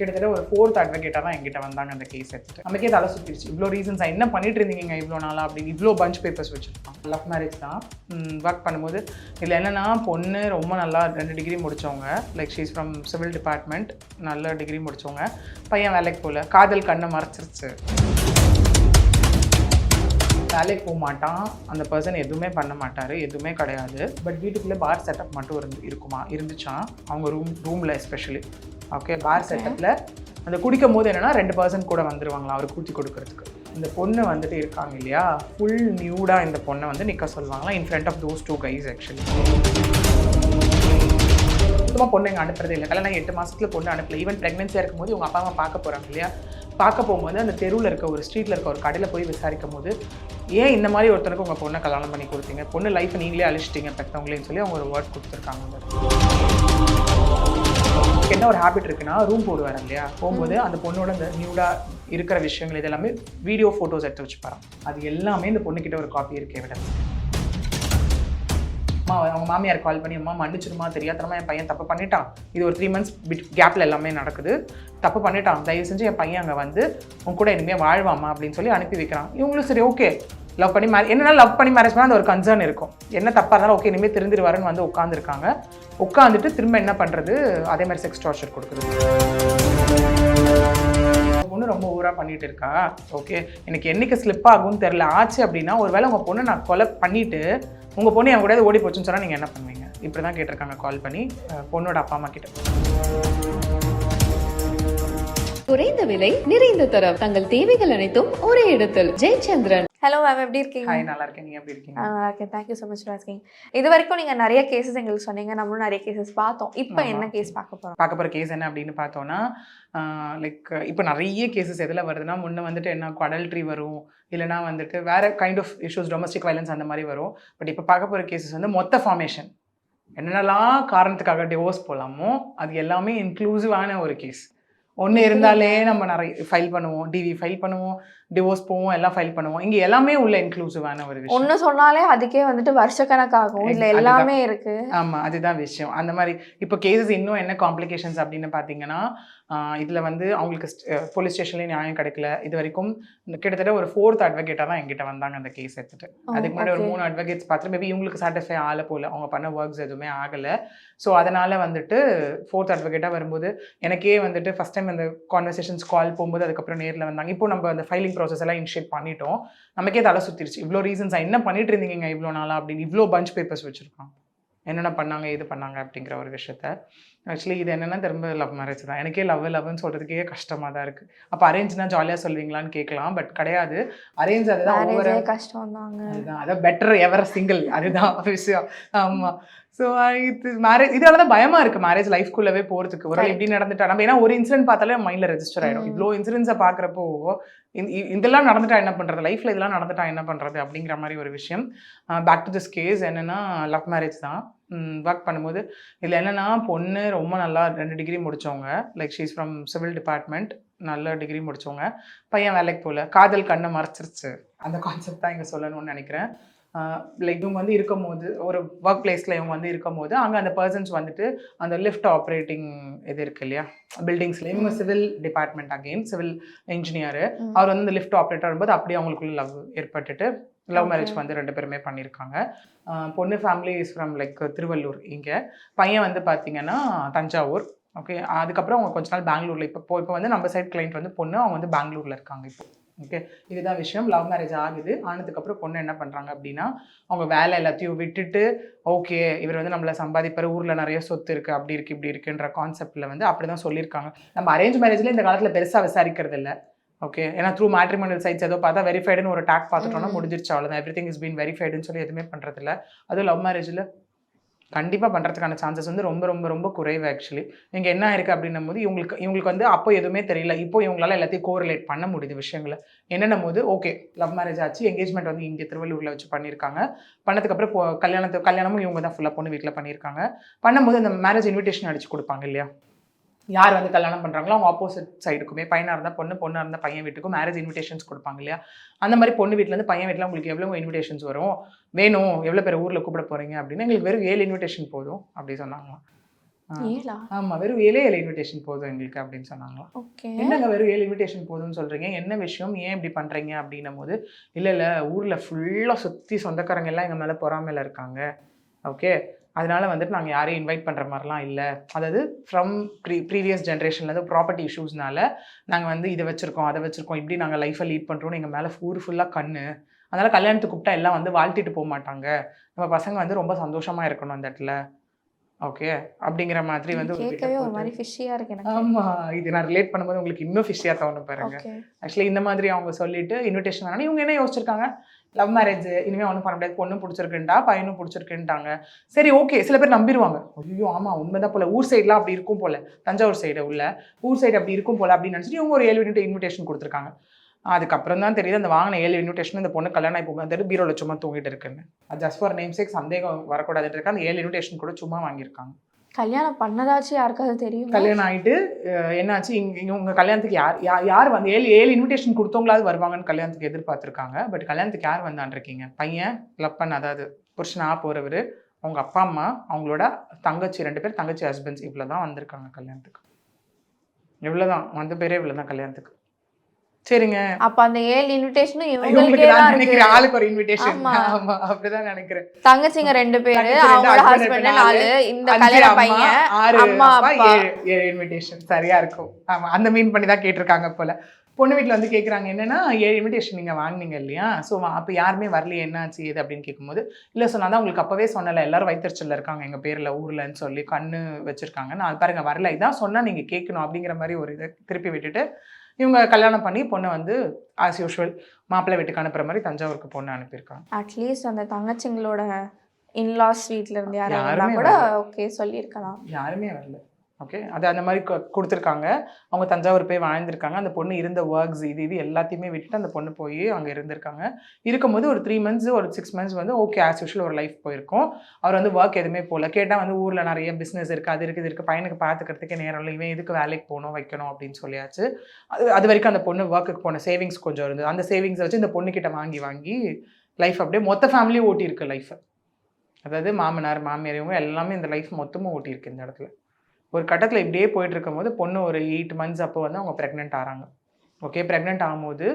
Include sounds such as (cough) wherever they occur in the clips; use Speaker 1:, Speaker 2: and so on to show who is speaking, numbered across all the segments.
Speaker 1: கிட்டத்தட்ட ஒரு ஃபோர்த் அட்வொகேட்டாக தான் எங்கிட்ட வந்தாங்க அந்த கேஸ் எடுத்துட்டு நமக்கே தலை சுற்றிடுச்சு இவ்வளோ ரீசன்ஸ் என்ன பண்ணிட்டு இருந்தீங்க இவ்வளோ நாளாக அப்படின்னு இவ்வளோ பஞ்ச் பேப்பர்ஸ் வச்சுருப்பான் லவ் மேரேஜ் தான் ஒர்க் பண்ணும்போது இதில் என்னென்னா பொண்ணு ரொம்ப நல்லா ரெண்டு டிகிரி முடித்தவங்க like she's from civil department நல்ல டிகிரி முடித்தவங்க பையன் வேலைக்கு போகல காதல் கண்ணை மறைச்சிருச்சு வேலைக்கு போக மாட்டான் அந்த பர்சன் எதுவுமே பண்ண மாட்டார் எதுவுமே கிடையாது பட் வீட்டுக்குள்ளே பார் செட்டப் மட்டும் இருந்து இருக்குமா இருந்துச்சான் அவங்க ரூம் ரூமில் எஸ்பெஷலி ஓகே பார் செட்டப்பில் அந்த குடிக்கும் போது என்னென்னா ரெண்டு பர்சன்ட் கூட வந்துடுவாங்களா அவர் கூட்டி கொடுக்கறதுக்கு இந்த பொண்ணு வந்துட்டு இருக்காங்க இல்லையா ஃபுல் நியூடாக இந்த பொண்ணை வந்து நிற்க சொல்லுவாங்களா in front of those two guys actually சுத்தமாக பொண்ணு எங்கள் அனுப்புறது இல்லை கல்யாணம் எட்டு மாதத்தில் பொண்ணு அனுப்பல ஈவன் ப்ரெக்னென்சியாக இருக்கும்போது உங்கள் அப்பா அம்மா பார்க்க போகிறாங்க இல்லையா பார்க்க போகும்போது அந்த தெருவில் இருக்க ஒரு ஸ்ட்ரீட்டில் இருக்க ஒரு கடையில் போய் விசாரிக்கும் போது ஏன் இந்த மாதிரி ஒருத்தனுக்கு உங்கள் பொண்ணை கல்யாணம் பண்ணி கொடுத்தீங்க பொண்ணு லைஃப்பை நீங்களே அழிச்சிட்டிங்க பெற்றவங்களேன்னு சொல்லி அவங்க ஒரு வேர்ட் கொடுத்துருக்காங்க எனக்கு என்ன ஒரு ஹேபிட் இருக்குன்னா ரூம் போடுவேன் இல்லையா போகும்போது அந்த பொண்ணோட அந்த நியூடாக இருக்கிற விஷயங்கள் இதெல்லாமே வீடியோ ஃபோட்டோஸ் எடுத்து வச்சுப்பாராம் அது எல்லாமே இந்த பொண்ணுக்கிட்ட ஒரு காப்பி இருக்கே விட அம்மா அவங்க மாமியார் கால் பண்ணி அம்மா மன்னிச்சிருமா தெரியாதரமா என் பையன் தப்பு பண்ணிட்டான் இது ஒரு த்ரீ மந்த்ஸ் பிட் கேப்பில் எல்லாமே நடக்குது தப்பு பண்ணிட்டான் தயவு செஞ்சு என் பையன் அங்கே வந்து உன் கூட இனிமேல் வாழ்வாமா அப்படின்னு சொல்லி அனுப்பி வைக்கிறான் இவங்களும் சரி ஓகே லவ் பண்ணி மேரே என்னென்னா லவ் பண்ணி மேரேஜ் பண்ணால் அந்த ஒரு கன்சர்ன் இருக்கும் என்ன தப்பாக இருந்தாலும் ஓகே இனிமேல் திருந்திருவாருன்னு வந்து உட்காந்துருக்காங்க உட்காந்துட்டு திரும்ப என்ன பண்ணுறது அதே மாதிரி செக்ஸ் டார்ச்சர் கொடுக்குது பொண்ணு ரொம்ப ஊராக பண்ணிகிட்டு இருக்கா ஓகே எனக்கு என்னைக்கு ஸ்லிப் ஆகும்னு தெரில ஆச்சு அப்படின்னா ஒரு வேளை உங்கள் பொண்ணை நான் கொலை பண்ணிவிட்டு உங்கள் பொண்ணு என் கூட ஓடி போச்சுன்னு சொன்னால் நீங்கள் என்ன பண்ணுவீங்க இப்படி தான் கேட்டிருக்காங்க கால் பண்ணி பொண்ணோட அப்பா அம்மா கிட்ட குறைந்த விலை
Speaker 2: நிறைந்த தரம் தங்கள் தேவைகள் அனைத்தும் ஒரே இடத்தில் ஜெயச்சந்திரன் ஹலோ மேம் எப்படி இருக்கீங்க
Speaker 1: ஹாய் நல்லா இருக்கேன் நீங்க எப்படி இருக்கீங்க
Speaker 2: நல்லா இருக்கேன் தேங்க்யூ ஸோ மச் ஆஸ்கிங் இது வரைக்கும் நீங்கள் நிறைய கேசஸ் எங்களுக்கு சொன்னீங்க நம்மளும் நிறைய கேசஸ் பார்த்தோம் இப்போ என்ன கேஸ் பார்க்க போகிறோம்
Speaker 1: பார்க்க போகிற கேஸ் என்ன அப்படின்னு பார்த்தோம்னா லைக் இப்போ நிறைய கேசஸ் எதில் வருதுன்னா முன்னே வந்துட்டு என்ன குடல்ட்ரி வரும் இல்லைனா வந்துட்டு வேறு kind of issues domestic violence அந்த மாதிரி வரும் பட் இப்போ பார்க்க போகிற கேசஸ் வந்து மொத்த ஃபார்மேஷன் என்னென்னலாம் காரணத்துக்காக டிவோர்ஸ் போகலாமோ அது எல்லாமே இன்க்ளூசிவான ஒரு கேஸ் ஒன்று இருந்தாலே நம்ம நிறைய ஃபைல் பண்ணுவோம் டிவி ஃபைல் பண்ணுவோம் டிவோர்ஸ் போவோம் எல்லாம் ஃபைல் பண்ணுவோம் இங்கே எல்லாமே உள்ள இன்க்ளூசிவான ஒரு விஷயம்
Speaker 2: ஒன்று சொன்னாலே அதுக்கே வந்துட்டு வருஷக்கணக்காகும் இல்லை எல்லாமே இருக்கு
Speaker 1: ஆமாம் அதுதான் விஷயம் அந்த மாதிரி இப்போ கேசஸ் இன்னும் என்ன காம்ப்ளிகேஷன்ஸ் அப்படின்னு பார்த்தீங்கன்னா இதில் வந்து அவங்களுக்கு போலீஸ் ஸ்டேஷன்லேயும் நியாயம் கிடைக்கல இது வரைக்கும் கிட்டத்தட்ட ஒரு ஃபோர்த் அட்வொகேட்டாக தான் எங்கிட்ட வந்தாங்க அந்த கேஸ் எடுத்துகிட்டு அதுக்கு முன்னாடி ஒரு மூணு அட்வொகேட்ஸ் பார்த்துட்டு மேபி இவங்களுக்கு சாட்டிஸ்ஃபை ஆகலை போல அவங்க பண்ண ஒர்க்ஸ் எதுவுமே ஆகலை ஸோ அதனால் வந்துட்டு ஃபோர்த் அட்வொகேட்டாக வரும்போது எனக்கே வந்துட்டு ஃபஸ்ட் டைம் அந்த கான்வர்சேஷன்ஸ் கால் போகும்போது அதுக்கப்புறம் நேரில் வந்தாங்க இப்போ நம்ம அந்த ஃபைலிங் ப்ராசஸ் எல்லாம் இனிஷியேட் பண்ணிட்டோம் நமக்கே தலை சுற்றிருச்சு இவ்வளோ ரீசன்ஸ் என்ன பண்ணிட்டு இருந்தீங்க இவ்வளோ நாளாக அப்படின்னு இவ்வளோ பஞ்ச் பேப்பர்ஸ் வச்சுருக்கோம் என்னென்ன பண்ணாங்க இது பண்ணாங்க அப்படிங்கிற ஒரு விஷயத்த ஆக்சுவலி இது என்னென்னா திரும்ப லவ் மேரேஜ் தான் எனக்கே லவ் லவ்னு சொல்கிறதுக்கே கஷ்டமாக தான் இருக்குது அப்போ அரேஞ்ச்னா ஜாலியாக சொல்வீங்களான்னு கேட்கலாம் பட் கிடையாது அரேஞ்ச் அதுதான் ஒவ்வொரு
Speaker 2: கஷ்டம் தாங்க
Speaker 1: அதுதான் அதான் பெட்டர் எவர் சிங்கிள் அதுதான் விஷயம் ஆமாம் ஸோ இது மேரேஜ் இதால தான் பயமாக இருக்குது மேரேஜ் லைஃப்குள்ளவே போகிறதுக்கு ஒரு எப்படி நடந்துட்டா நம்ம ஏன்னா ஒரு இன்சிடென்ட் பார்த்தாலே மைண்டில் ரெஜிஸ்டர் ஆகிடும் இவ்வளோ இன்சிடென்ட்ஸை பார்க்குறப்போ இதெல்லாம் நடந்துட்டா என்ன பண்ணுறது லைஃப்பில் இதெல்லாம் நடந்துட்டா என்ன பண்ணுறது அப்படிங்கிற மாதிரி ஒரு விஷயம் பேக் டு திஸ் கேஸ் என்னென்னா லவ் மேரேஜ் தான் ஒர்க் பண்ணும்போது இதில் என்னென்னா பொண்ணு ரொம்ப நல்லா ரெண்டு டிகிரி முடித்தவங்க like she's from civil department நல்ல டிகிரி முடித்தவங்க பையன் வேலைக்கு போகல காதல் கண்ணை மறைச்சிருச்சு அந்த கான்செப்ட் தான் இங்கே சொல்லணும்னு நினைக்கிறேன் லைக் இவங்க வந்து இருக்கும் போது ஒரு ஒர்க் பிளேஸில் இவங்க வந்து இருக்கும் போது அங்கே அந்த பர்சன்ஸ் வந்துட்டு அந்த லிஃப்ட் ஆப்ரேட்டிங் இது இருக்கு இல்லையா பில்டிங்ஸில் இவங்க civil department again civil engineer அவர் வந்து லிஃப்ட் ஆப்ரேட்டர் வரும்போது அப்படியே அவங்களுக்குள்ள லவ் ஏற்பட்டுட்டு லவ் மேரேஜ் வந்து ரெண்டு பேருமே பண்ணியிருக்காங்க பொண்ணு family is from like Tiruvallur இங்கே பையன் வந்து பார்த்தீங்கன்னா தஞ்சாவூர் ஓகே அதுக்கப்புறம் அவங்க கொஞ்ச நாள் பெங்களூரில் இப்போ இப்போ வந்து நம்ம சைட் கிளைண்ட் வந்து பொண்ணு அவங்க வந்து பெங்களூரில் இருக்காங்க இப்போ ஓகே இதுதான் விஷயம் லவ் மேரேஜ் ஆகுது ஆனதுக்கப்புறம் பொண்ணு என்ன பண்ணுறாங்க அப்படின்னா அவங்க வேலை எல்லாத்தையும் விட்டுட்டு ஓகே இவர் வந்து நம்மளை சம்பாதிப்பார் ஊரில் நிறைய சொத்து இருக்குது அப்படி இருக்குது இப்படி இருக்குன்ற கான்செப்டில் வந்து அப்படி தான் சொல்லியிருக்காங்க நம்ம அரேஞ்ச் மேரேஜில் இந்த காலத்தில் பெருசாக விசாரிக்கிறது இல்லை ஓகே ஏன்னா த்ரூ மேட்ரிமோனியல் சைட்ஸ் ஏதோ பார்த்தா வெரிஃபைடுன்னு ஒரு டாக் பார்த்துட்டோம்னா முடிஞ்சிருச்சு அவ்வளோ எவ்ரி திங் இஸ் பீன் வெரிஃபைடுன்னு சொல்லி எதுவுமே பண்ணுறதில்ல அதுவும் லவ் மேரேஜில் கண்டிப்பாக பண்ணுறதுக்கான சான்சஸ் வந்து ரொம்ப ரொம்ப ரொம்ப குறைவு ஆக்சுவலி நீங்கள் என்ன இருக்குது அப்படின்னும் போது இவங்களுக்கு இவங்களுக்கு வந்து அப்போ எதுவுமே தெரியல இப்போ இவங்களால எல்லாத்தையும் கோரிலேட் பண்ண முடியுது விஷயங்களை என்னென்ன போது ஓகே லவ் மேரேஜ் ஆச்சு எங்கேஜ்மெண்ட் வந்து இங்கே திருவள்ளூரில் வச்சு பண்ணியிருக்காங்க பண்ணதுக்கப்புறம் கல்யாணத்து கல்யாணமும் இவங்க தான் ஃபுல்லாக பொண்ணு வீட்டில் பண்ணியிருக்காங்க பண்ணும்போது அந்த மேரேஜ் இன்விடேஷன் அடிச்சு கொடுப்பாங்க இல்லையா யார் வந்து கல்யாணம் பண்ணுறாங்களோ அவங்க ஆப்போசிட் சைடுக்குமே பையனாக இருந்தால் பொண்ணு பொண்ணாக இருந்தால் பையன் வீட்டுக்கும் மேரேஜ் இன்விடேஷன்ஸ் கொடுப்பாங்க இல்லையா அந்த மாதிரி பொண்ணு வீட்டிலேருந்து பையன் வீட்டில் உங்களுக்கு எவ்வளோ இன்விடேஷன்ஸ் வரும் வேணும் எவ்வளோ பேர் ஊரில் கூப்பிட போகிறீங்க அப்படின்னு எங்களுக்கு வெறும் ஏழு இன்விடேஷன் போதும் அப்படி சொன்னாங்களாம் ஆமா வெறும் ஏழே ஏழு இன்விடேஷன் போதும் எங்களுக்கு அப்படின்னு சொன்னாங்களா என்னங்க வெறும் ஏழு இன்விடேஷன் போதும்னு சொல்றீங்க என்ன விஷயம் ஏன் இப்படி பண்றீங்க அப்படின்னும் போது இல்ல இல்ல ஊர்ல ஃபுல்லா சுத்தி சொந்தக்காரங்க எல்லாம் எங்கள் மேலே பொறாமையில இருக்காங்க ஓகே அதனால வந்துட்டு நாங்கள் யாரையும் இன்வைட் பண்ணுற மாதிரிலாம் இல்லை அதாவது ஃப்ரம் ப்ரீ ப்ரீவியஸ் ஜென்ரேஷன்லேருந்து ப்ராப்பர்ட்டி இஷ்யூஸ்னால நாங்கள் வந்து இதை வச்சுருக்கோம் அதை வச்சுருக்கோம் இப்படி நாங்கள் லைஃப்பை லீட் பண்ணுறோன்னு எங்கள் மேலே ஃபூர் ஃபுல்லாக கண்ணு அதனால் கல்யாணத்துக்கு கூப்பிட்டா எல்லாம் வந்து வாழ்த்திட்டு போக மாட்டாங்க நம்ம பசங்க வந்து ரொம்ப சந்தோஷமாக இருக்கணும் அந்த இடத்துல ஓகே அப்படிங்கிற மாதிரி வந்து
Speaker 2: ஒரு மாதிரி
Speaker 1: ஆமாம் இது நான் ரிலேட் பண்ணும்போது உங்களுக்கு இன்னும் ஃபிஷ்ஷியாக தோணும் பாருங்க ஆக்சுவலி இந்த மாதிரி அவங்க சொல்லிட்டு இன்விடேஷன் வேணாலும் இவங்க என்ன யோசிச்சிருக்காங்க லவ் மேரேஜ் இனிமேல் ஒன்றும் பண்ண முடியாது பொண்ணும் பிடிச்சிருக்குண்டா பையனும் பிடிச்சிருக்குன்ட்டாங்க சரி ஓகே சில பேர் நம்பிடுவாங்க ஐயோ ஆமாம் உண்மைதான் போல ஊர் சைட்லாம் அப்படி இருக்கும் போல தஞ்சாவூர் சைடு உள்ள ஊர் சைடு அப்படி இருக்கும் போல அப்படின்னு நினச்சிட்டு இவங்க ஒரு ஏழு இன்விடேஷன் கொடுத்துருக்காங்க அதுக்கப்புறம் தான் தெரியுது அந்த வாங்கின ஏழு இன்விடேஷன் இந்த பொண்ணு கல்யாணம் ஆகி போகும்போது பீரோவில் சும்மா தூங்கிட்டு இருக்குன்னு ஜஸ்ட் ஃபார் நேம் சேக் சந்தேகம் வரக்கூடாதுன்னு இருக்க அந்த ஏழு இன்விடேஷன் கூட சும்மா வாங்கியிருக்காங்க
Speaker 2: கல்யாணம் பண்ணதாச்சு யாருக்காவது தெரியும்
Speaker 1: கல்யாணம் ஆகிட்டு என்னாச்சு இங்கே உங்கள் கல்யாணத்துக்கு யார் யார் வந்து ஏழு ஏழு இன்விடேஷன் கொடுத்தவங்களாவது வருவாங்கன்னு கல்யாணத்துக்கு எதிர்பார்த்துருக்காங்க பட் கல்யாணத்துக்கு யார் வந்தான் இருக்கீங்க பையன் லப்பன் அதாவது புருஷனாக போகிறவர் அவங்க அப்பா அம்மா அவங்களோட தங்கச்சி ரெண்டு பேர் தங்கச்சி ஹஸ்பண்ட்ஸ் இவ்வளோ தான் வந்திருக்காங்க கல்யாணத்துக்கு இவ்வளோ தான் வந்த பேரே இவ்வளோ தான் கல்யாணத்துக்கு சரிங்க
Speaker 2: அப்ப அந்த ஏழு இன்விடேஷனும் இவங்களுக்கே
Speaker 1: தான் இருக்கு ஆளுக்கு ஒரு இன்விடேஷன் ஆமா அப்படிதான் நினைக்கிறேன்
Speaker 2: தங்கச்சிங்க ரெண்டு பேரு அவங்களோட ஹஸ்பண்ட் நாலு இந்த கல்யாண பையன் அம்மா அப்பா
Speaker 1: ஏழு இன்விடேஷன் சரியா இருக்கும் ஆமா அந்த மீன் பண்ணி தான் கேட்டிருக்காங்க போல பொண்ணு வீட்டில் வந்து கேட்குறாங்க என்னென்னா ஏழு இன்விடேஷன் நீங்கள் வாங்கினீங்க இல்லையா ஸோ அப்போ யாருமே வரலையே என்னாச்சு இது அப்படின்னு கேட்கும்போது இல்லை ஸோ நான் தான் உங்களுக்கு அப்போவே சொன்னல எல்லாரும் வைத்தறிச்சலில் இருக்காங்க எங்கள் பேரில் ஊர்லன்னு சொல்லி கண்ணு வச்சுருக்காங்க நான் பாருங்கள் வரல இதான் சொன்னால் நீங்கள் கேட்கணும் அப்படிங்கிற மாதிரி ஒரு இதை திருப்பி விட்டுட்டு இவங்க கல்யாணம் பண்ணி பொண்ணை வந்து ஆஸ் யூஷுவல் மாப்பிள்ளை வீட்டுக்கு அனுப்புற மாதிரி தஞ்சாவூருக்கு பொண்ணை அனுப்பியிருக்காங்க
Speaker 2: அட்லீஸ்ட் அந்த தங்கச்சிங்களோட இன்லாஸ் வீட்ல இருந்து யாரும் கூட ஓகே சொல்லியிருக்கலாம்
Speaker 1: யாருமே வரல ஓகே அது அந்த மாதிரி கொடுத்துருக்காங்க அவங்க தஞ்சாவூர் போய் வாழ்ந்திருக்காங்க அந்த பொண்ணு இருந்த ஒர்க்ஸ் இது இது எல்லாத்தையுமே விட்டுட்டு அந்த பொண்ணு போய் அங்கே இருந்திருக்காங்க இருக்கும்போது ஒரு த்ரீ மந்த்ஸ் ஒரு சிக்ஸ் மந்த்ஸ் வந்து ஓகே ஆஸ் யூஷுவல் ஒரு லைஃப் போயிருக்கும் அவர் வந்து ஒர்க் எதுவுமே போகல கேட்டால் வந்து ஊரில் நிறைய பிஸ்னஸ் இருக்குது அது இருக்குது இருக்குது பையனுக்கு பார்த்துக்கிறதுக்கே நேரம் இல்லை இவன் இதுக்கு வேலைக்கு போகணும் வைக்கணும் அப்படின்னு சொல்லியாச்சு அது அது வரைக்கும் அந்த பொண்ணு ஒர்க்குக்கு போன சேவிங்ஸ் கொஞ்சம் இருந்தது அந்த சேவிங்ஸை வச்சு இந்த பொண்ணுக்கிட்ட வாங்கி வாங்கி லைஃப் அப்படியே மொத்த ஃபேமிலியும் ஓட்டியிருக்கு லைஃப் அதாவது மாமனார் மாமியார் இவங்க எல்லாமே இந்த லைஃப் மொத்தமும் ஓட்டியிருக்கு இந்த இடத்துல ஒரு கட்டத்தில் இப்படியே போயிட்டு இருக்கும்போது பொண்ணு ஒரு எயிட் மந்த்ஸ் அப்போ வந்து அவங்க ப்ரெக்னென்ட் ஆகிறாங்க ஓகே ப்ரெக்னென்ட் ஆகும்போது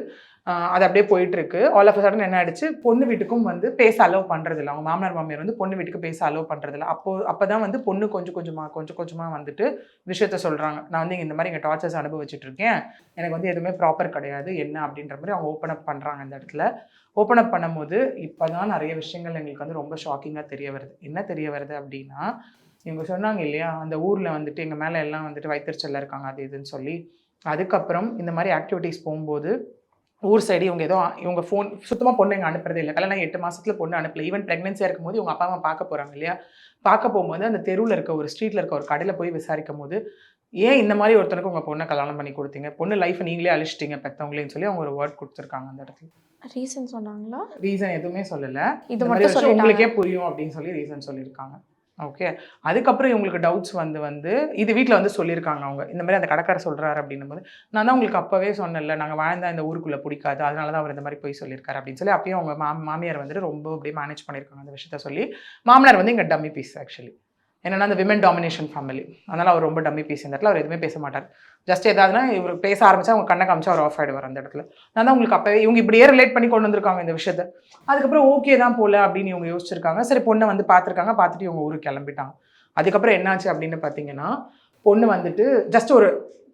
Speaker 1: அது அப்படியே போயிட்டுருக்கு ஆல் ஆஃப் சடன் என்ன ஆயிடுச்சு பொண்ணு வீட்டுக்கும் வந்து பேச அலோவ் பண்ணுறதில்ல அவங்க மாமனார் மாமியார் வந்து பொண்ணு வீட்டுக்கு பேச அலோவ் பண்ணுறதில்ல அப்போ அப்போ தான் வந்து பொண்ணு கொஞ்சம் கொஞ்சமாக கொஞ்சம் கொஞ்சமாக வந்துட்டு விஷயத்த சொல்கிறாங்க நான் வந்து இந்த மாதிரி இங்கே டார்ச்சர்ஸ் அனுபவிச்சுட்டு இருக்கேன் எனக்கு வந்து எதுவுமே ப்ராப்பர் கிடையாது என்ன அப்படின்ற மாதிரி அவங்க ஓப்பன் அப் பண்ணுறாங்க இந்த இடத்துல ஓப்பன் அப் பண்ணும்போது இப்போ தான் நிறைய விஷயங்கள் எங்களுக்கு வந்து ரொம்ப ஷாக்கிங்காக தெரிய வருது என்ன தெரிய வருது அப்படின்னா இவங்க சொன்னாங்க இல்லையா அந்த ஊரில் வந்துட்டு எங்கள் மேலே எல்லாம் வந்துட்டு வைத்தறிச்சலில் இருக்காங்க அது இதுன்னு சொல்லி அதுக்கப்புறம் இந்த மாதிரி ஆக்டிவிட்டீஸ் போகும்போது ஊர் சைடு இவங்க ஏதோ இவங்க ஃபோன் சுத்தமாக பொண்ணு இங்கே அனுப்புறதே இல்லை கல்யாணம் எட்டு மாதத்தில் பொண்ணு அனுப்பல ஈவன் ப்ரெக்னென்சியாக இருக்கும்போது இவங்க அப்பா அம்மா பார்க்க போகிறாங்க இல்லையா பார்க்க போகும்போது அந்த தெருவில் இருக்க ஒரு ஸ்ட்ரீட்டில் இருக்க ஒரு கடையில் போய் விசாரிக்கும் போது ஏன் இந்த மாதிரி ஒருத்தனுக்கு உங்கள் பொண்ணை கல்யாணம் பண்ணி கொடுத்தீங்க பொண்ணு லைஃப்பை நீங்களே அழிச்சிட்டீங்க பெற்றவங்களையும் சொல்லி அவங்க ஒரு வேர்ட் கொடுத்துருக்காங்க அந்த இடத்துல
Speaker 2: ரீசன் சொன்னாங்களா
Speaker 1: ரீசன் எதுவுமே சொல்லலை இது மட்டும் உங்களுக்கே புரியும் அப்படின்னு சொல்லி ரீசன் சொல்லியிருக்காங்க ஓகே அதுக்கப்புறம் இவங்களுக்கு டவுட்ஸ் வந்து வந்து இது வீட்டில் வந்து சொல்லியிருக்காங்க அவங்க இந்த மாதிரி அந்த கடைக்கார சொல்கிறாரு அப்படின்னும் போது நான் தான் உங்களுக்கு அப்போவே சொன்னல நாங்கள் வாழ்ந்தால் இந்த ஊருக்குள்ளே பிடிக்காது அதனால தான் அவர் இந்த மாதிரி போய் சொல்லியிருக்காரு அப்படின்னு சொல்லி அப்பயும் அவங்க மாமியார் வந்துட்டு ரொம்ப அப்படியே மேனேஜ் பண்ணியிருக்காங்க அந்த விஷயத்த சொல்லி மாமனார் வந்து இங்கே டம்மி பீஸ் ஆக்சுவலி என்னென்னா அந்த விமன் டாமினேஷன் ஃபேமிலி அதனால் அவர் ரொம்ப டம்மி பேசி இடத்துல அவர் எதுவுமே பேச மாட்டார் ஜஸ்ட் ஏதாவதுனா இவர் பேச ஆரம்பிச்சா அவங்க கண்ணை காமிச்சா அவர் ஆஃப் ஆகிடுவார் அந்த இடத்துல நான் தான் உங்களுக்கு அப்போ இவங்க இப்படியே ரிலேட் பண்ணி கொண்டு வந்திருக்காங்க இந்த விஷயத்த அதுக்கப்புறம் ஓகே தான் போல அப்படின்னு இவங்க யோசிச்சிருக்காங்க சரி பொண்ணை வந்து பார்த்துருக்காங்க பார்த்துட்டு இவங்க ஊருக்கு கிளம்பிட்டாங்க அதுக்கப்புறம் என்னாச்சு அப்படின்னு பார்த்தீங்கன்னா பொண்ணு வந்துட்டு ஜஸ்ட் ஒரு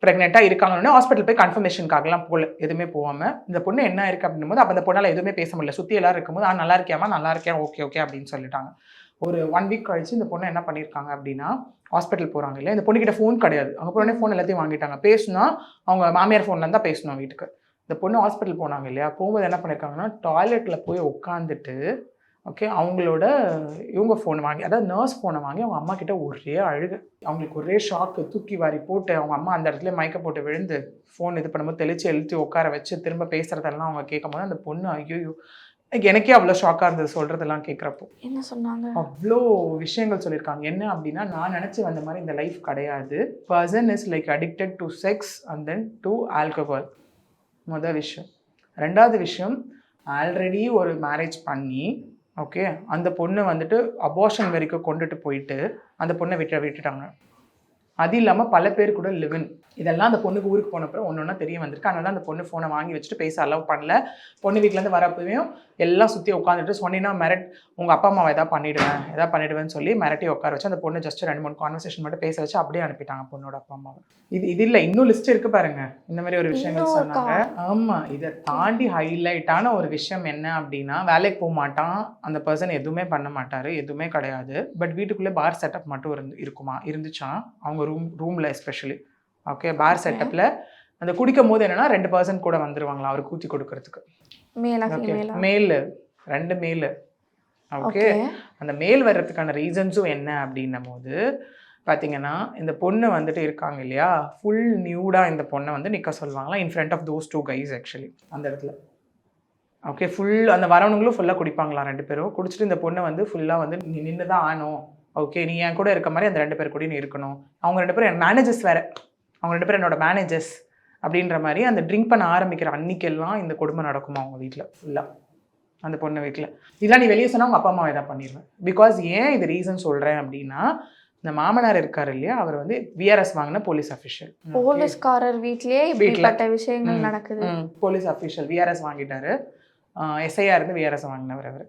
Speaker 1: ப்ரெக்னெண்ட்டாக இருக்காங்கன்னு ஹாஸ்பிட்டல் போய் கன்ஃபர்மேஷனுக்காகலாம் போகல எதுவுமே போகாமல் இந்த பொண்ணு என்ன இருக்குது அப்படின்னும் போது அப்போ அந்த பொண்ணால் எதுவுமே பேச முடியல சுற்றி எல்லாம் இருக்கும்போது ஆ நல்லா இருக்கியாமா நல்லா இருக்கேன் ஓகே ஓகே அப்படின்னு சொல்லிட்டாங்க ஒரு ஒன் வீக் கழிச்சு இந்த பொண்ணை என்ன பண்ணியிருக்காங்க அப்படின்னா ஹாஸ்பிட்டல் போகிறாங்க இல்லை இந்த பொண்ணுக்கிட்ட ஃபோன் கிடையாது அவங்க போனே ஃபோன் எல்லாத்தையும் வாங்கிட்டாங்க பேசுனா அவங்க மாமியார் ஃபோன்லேருந்து தான் பேசணும் வீட்டுக்கு இந்த பொண்ணு ஹாஸ்பிட்டல் போனாங்க இல்லையா போகும்போது என்ன பண்ணியிருக்காங்கன்னா டாய்லெட்டில் போய் உட்காந்துட்டு ஓகே அவங்களோட இவங்க ஃபோனை வாங்கி அதாவது நர்ஸ் ஃபோனை வாங்கி அவங்க அம்மா கிட்ட ஒரே அழுகு அவங்களுக்கு ஒரே ஷாக்கு தூக்கி வாரி போட்டு அவங்க அம்மா அந்த இடத்துல மயக்க போட்டு விழுந்து ஃபோன் இது பண்ணும்போது தெளித்து எழுத்து உட்கார வச்சு திரும்ப பேசுகிறதெல்லாம் அவங்க கேட்கும்போது அந்த பொண்ணு ஐயோ எனக்கே அவ்வளோ ஷாக்காக இருந்தது சொல்கிறதெல்லாம் கேட்குறப்போ என்ன சொன்னாங்க அவ்வளோ விஷயங்கள் சொல்லியிருக்காங்க என்ன அப்படின்னா நான் நினச்சி வந்த மாதிரி இந்த லைஃப் கிடையாது person is like addicted to sex and then to alcohol மொதல் விஷயம் ரெண்டாவது விஷயம் ஆல்ரெடி ஒரு மேரேஜ் பண்ணி ஓகே அந்த பொண்ணு வந்துட்டு அபோஷன் வரைக்கும் கொண்டுட்டு போயிட்டு அந்த பொண்ணை விட்டு விட்டுட்டாங்க அது இல்லாமல் பல பேர் கூட லிவன் இதெல்லாம் அந்த பொண்ணுக்கு ஊருக்கு போனப்பறம் ஒன்று ஒன்றா தெரிய வந்திருக்கு அதனால அந்த பொண்ணு ஃபோனை வாங்கி வச்சுட்டு பேச அலோவ் பண்ணல பொண்ணு வீட்டிலேருந்து வரப்பையும் எல்லாம் சுற்றி உட்காந்துட்டு சொன்னீங்கன்னா மிரட் உங்கள் அப்பா அம்மாவை எதாவது பண்ணிவிடுவேன் எதாவது பண்ணிவிடுவேன்னு சொல்லி மிரட்டி உட்கார வச்சு அந்த பொண்ணு ஜஸ்ட் ரெண்டு மூணு கான்வர்சேஷன் மட்டும் பேச வச்சு அப்படியே அனுப்பிட்டாங்க பொண்ணோட அப்பா அம்மாவை இது இது இல்லை இன்னும் லிஸ்ட் இருக்கு பாருங்க இந்த மாதிரி ஒரு விஷயங்கள் சொன்னாங்க ஆமாம் இதை தாண்டி ஹைலைட்டான ஒரு விஷயம் என்ன அப்படின்னா வேலைக்கு போக மாட்டான் அந்த பர்சன் எதுவுமே பண்ண மாட்டார் எதுவுமே கிடையாது பட் வீட்டுக்குள்ளே பார் செட்டப் மட்டும் இருந்து இருக்குமா இருந்துச்சான் அவங்க உங்கள் ரூம் ரூமில் எஸ்பெஷலி ஓகே பேர் செட்டப்பில் அந்த குடிக்கும் போது என்னென்னா ரெண்டு பர்சன் கூட வந்துருவாங்களா அவருக்கு ஊற்றி
Speaker 2: கொடுக்கறதுக்கு
Speaker 1: மேல் ரெண்டு மேல் ஓகே அந்த மேல் வர்றதுக்கான ரீசன்ஸும் என்ன அப்படின்னும் போது பார்த்தீங்கன்னா இந்த பொண்ணு வந்துட்டு இருக்காங்க இல்லையா ஃபுல் நியூடாக இந்த பொண்ணை வந்து நிற்க சொல்லுவாங்களா in front of those two guys actually அந்த இடத்துல ஓகே ஃபுல் அந்த வரவனுங்களும் ஃபுல்லாக குடிப்பாங்களா ரெண்டு பேரும் குடிச்சிட்டு இந்த பொண்ணை வந்து ஃபுல்லாக வந்து நின்று தான் ஆனோம் ஓகே நீ என் கூட இருக்க மாதிரி அந்த ரெண்டு பேர் கூட நீ இருக்கணும் அவங்க ரெண்டு பேரும் என் மேனேஜர்ஸ் வேறு அவங்க ரெண்டு பேரும் என்னோட மேனேஜர்ஸ் அப்படின்ற மாதிரி அந்த ட்ரிங்க் பண்ண ஆரம்பிக்கிற அன்னைக்கெல்லாம் இந்த கொடுமை நடக்குமா அவங்க வீட்டில் ஃபுல்லாக அந்த பொண்ணு வீட்டில் இதெல்லாம் நீ வெளியே சொன்னால் அவங்க அப்பா அம்மாவை இதாக பண்ணிடுவேன் பிகாஸ் ஏன் இது ரீசன் சொல்கிறேன் அப்படின்னா இந்த மாமனார் இருக்கார் இல்லையா அவர் வந்து விஆர்எஸ் வாங்கின போலீஸ் அஃபிஷியல்
Speaker 2: போலீஸ்காரர் வீட்லேயே இப்படிப்பட்ட விஷயங்கள் நடக்குது
Speaker 1: போலீஸ் அஃபிஷியல் விஆர்எஸ் வாங்கிட்டாரு எஸ்ஐயா இருந்து விஆர்எஸ் வாங்கினவர் அவர்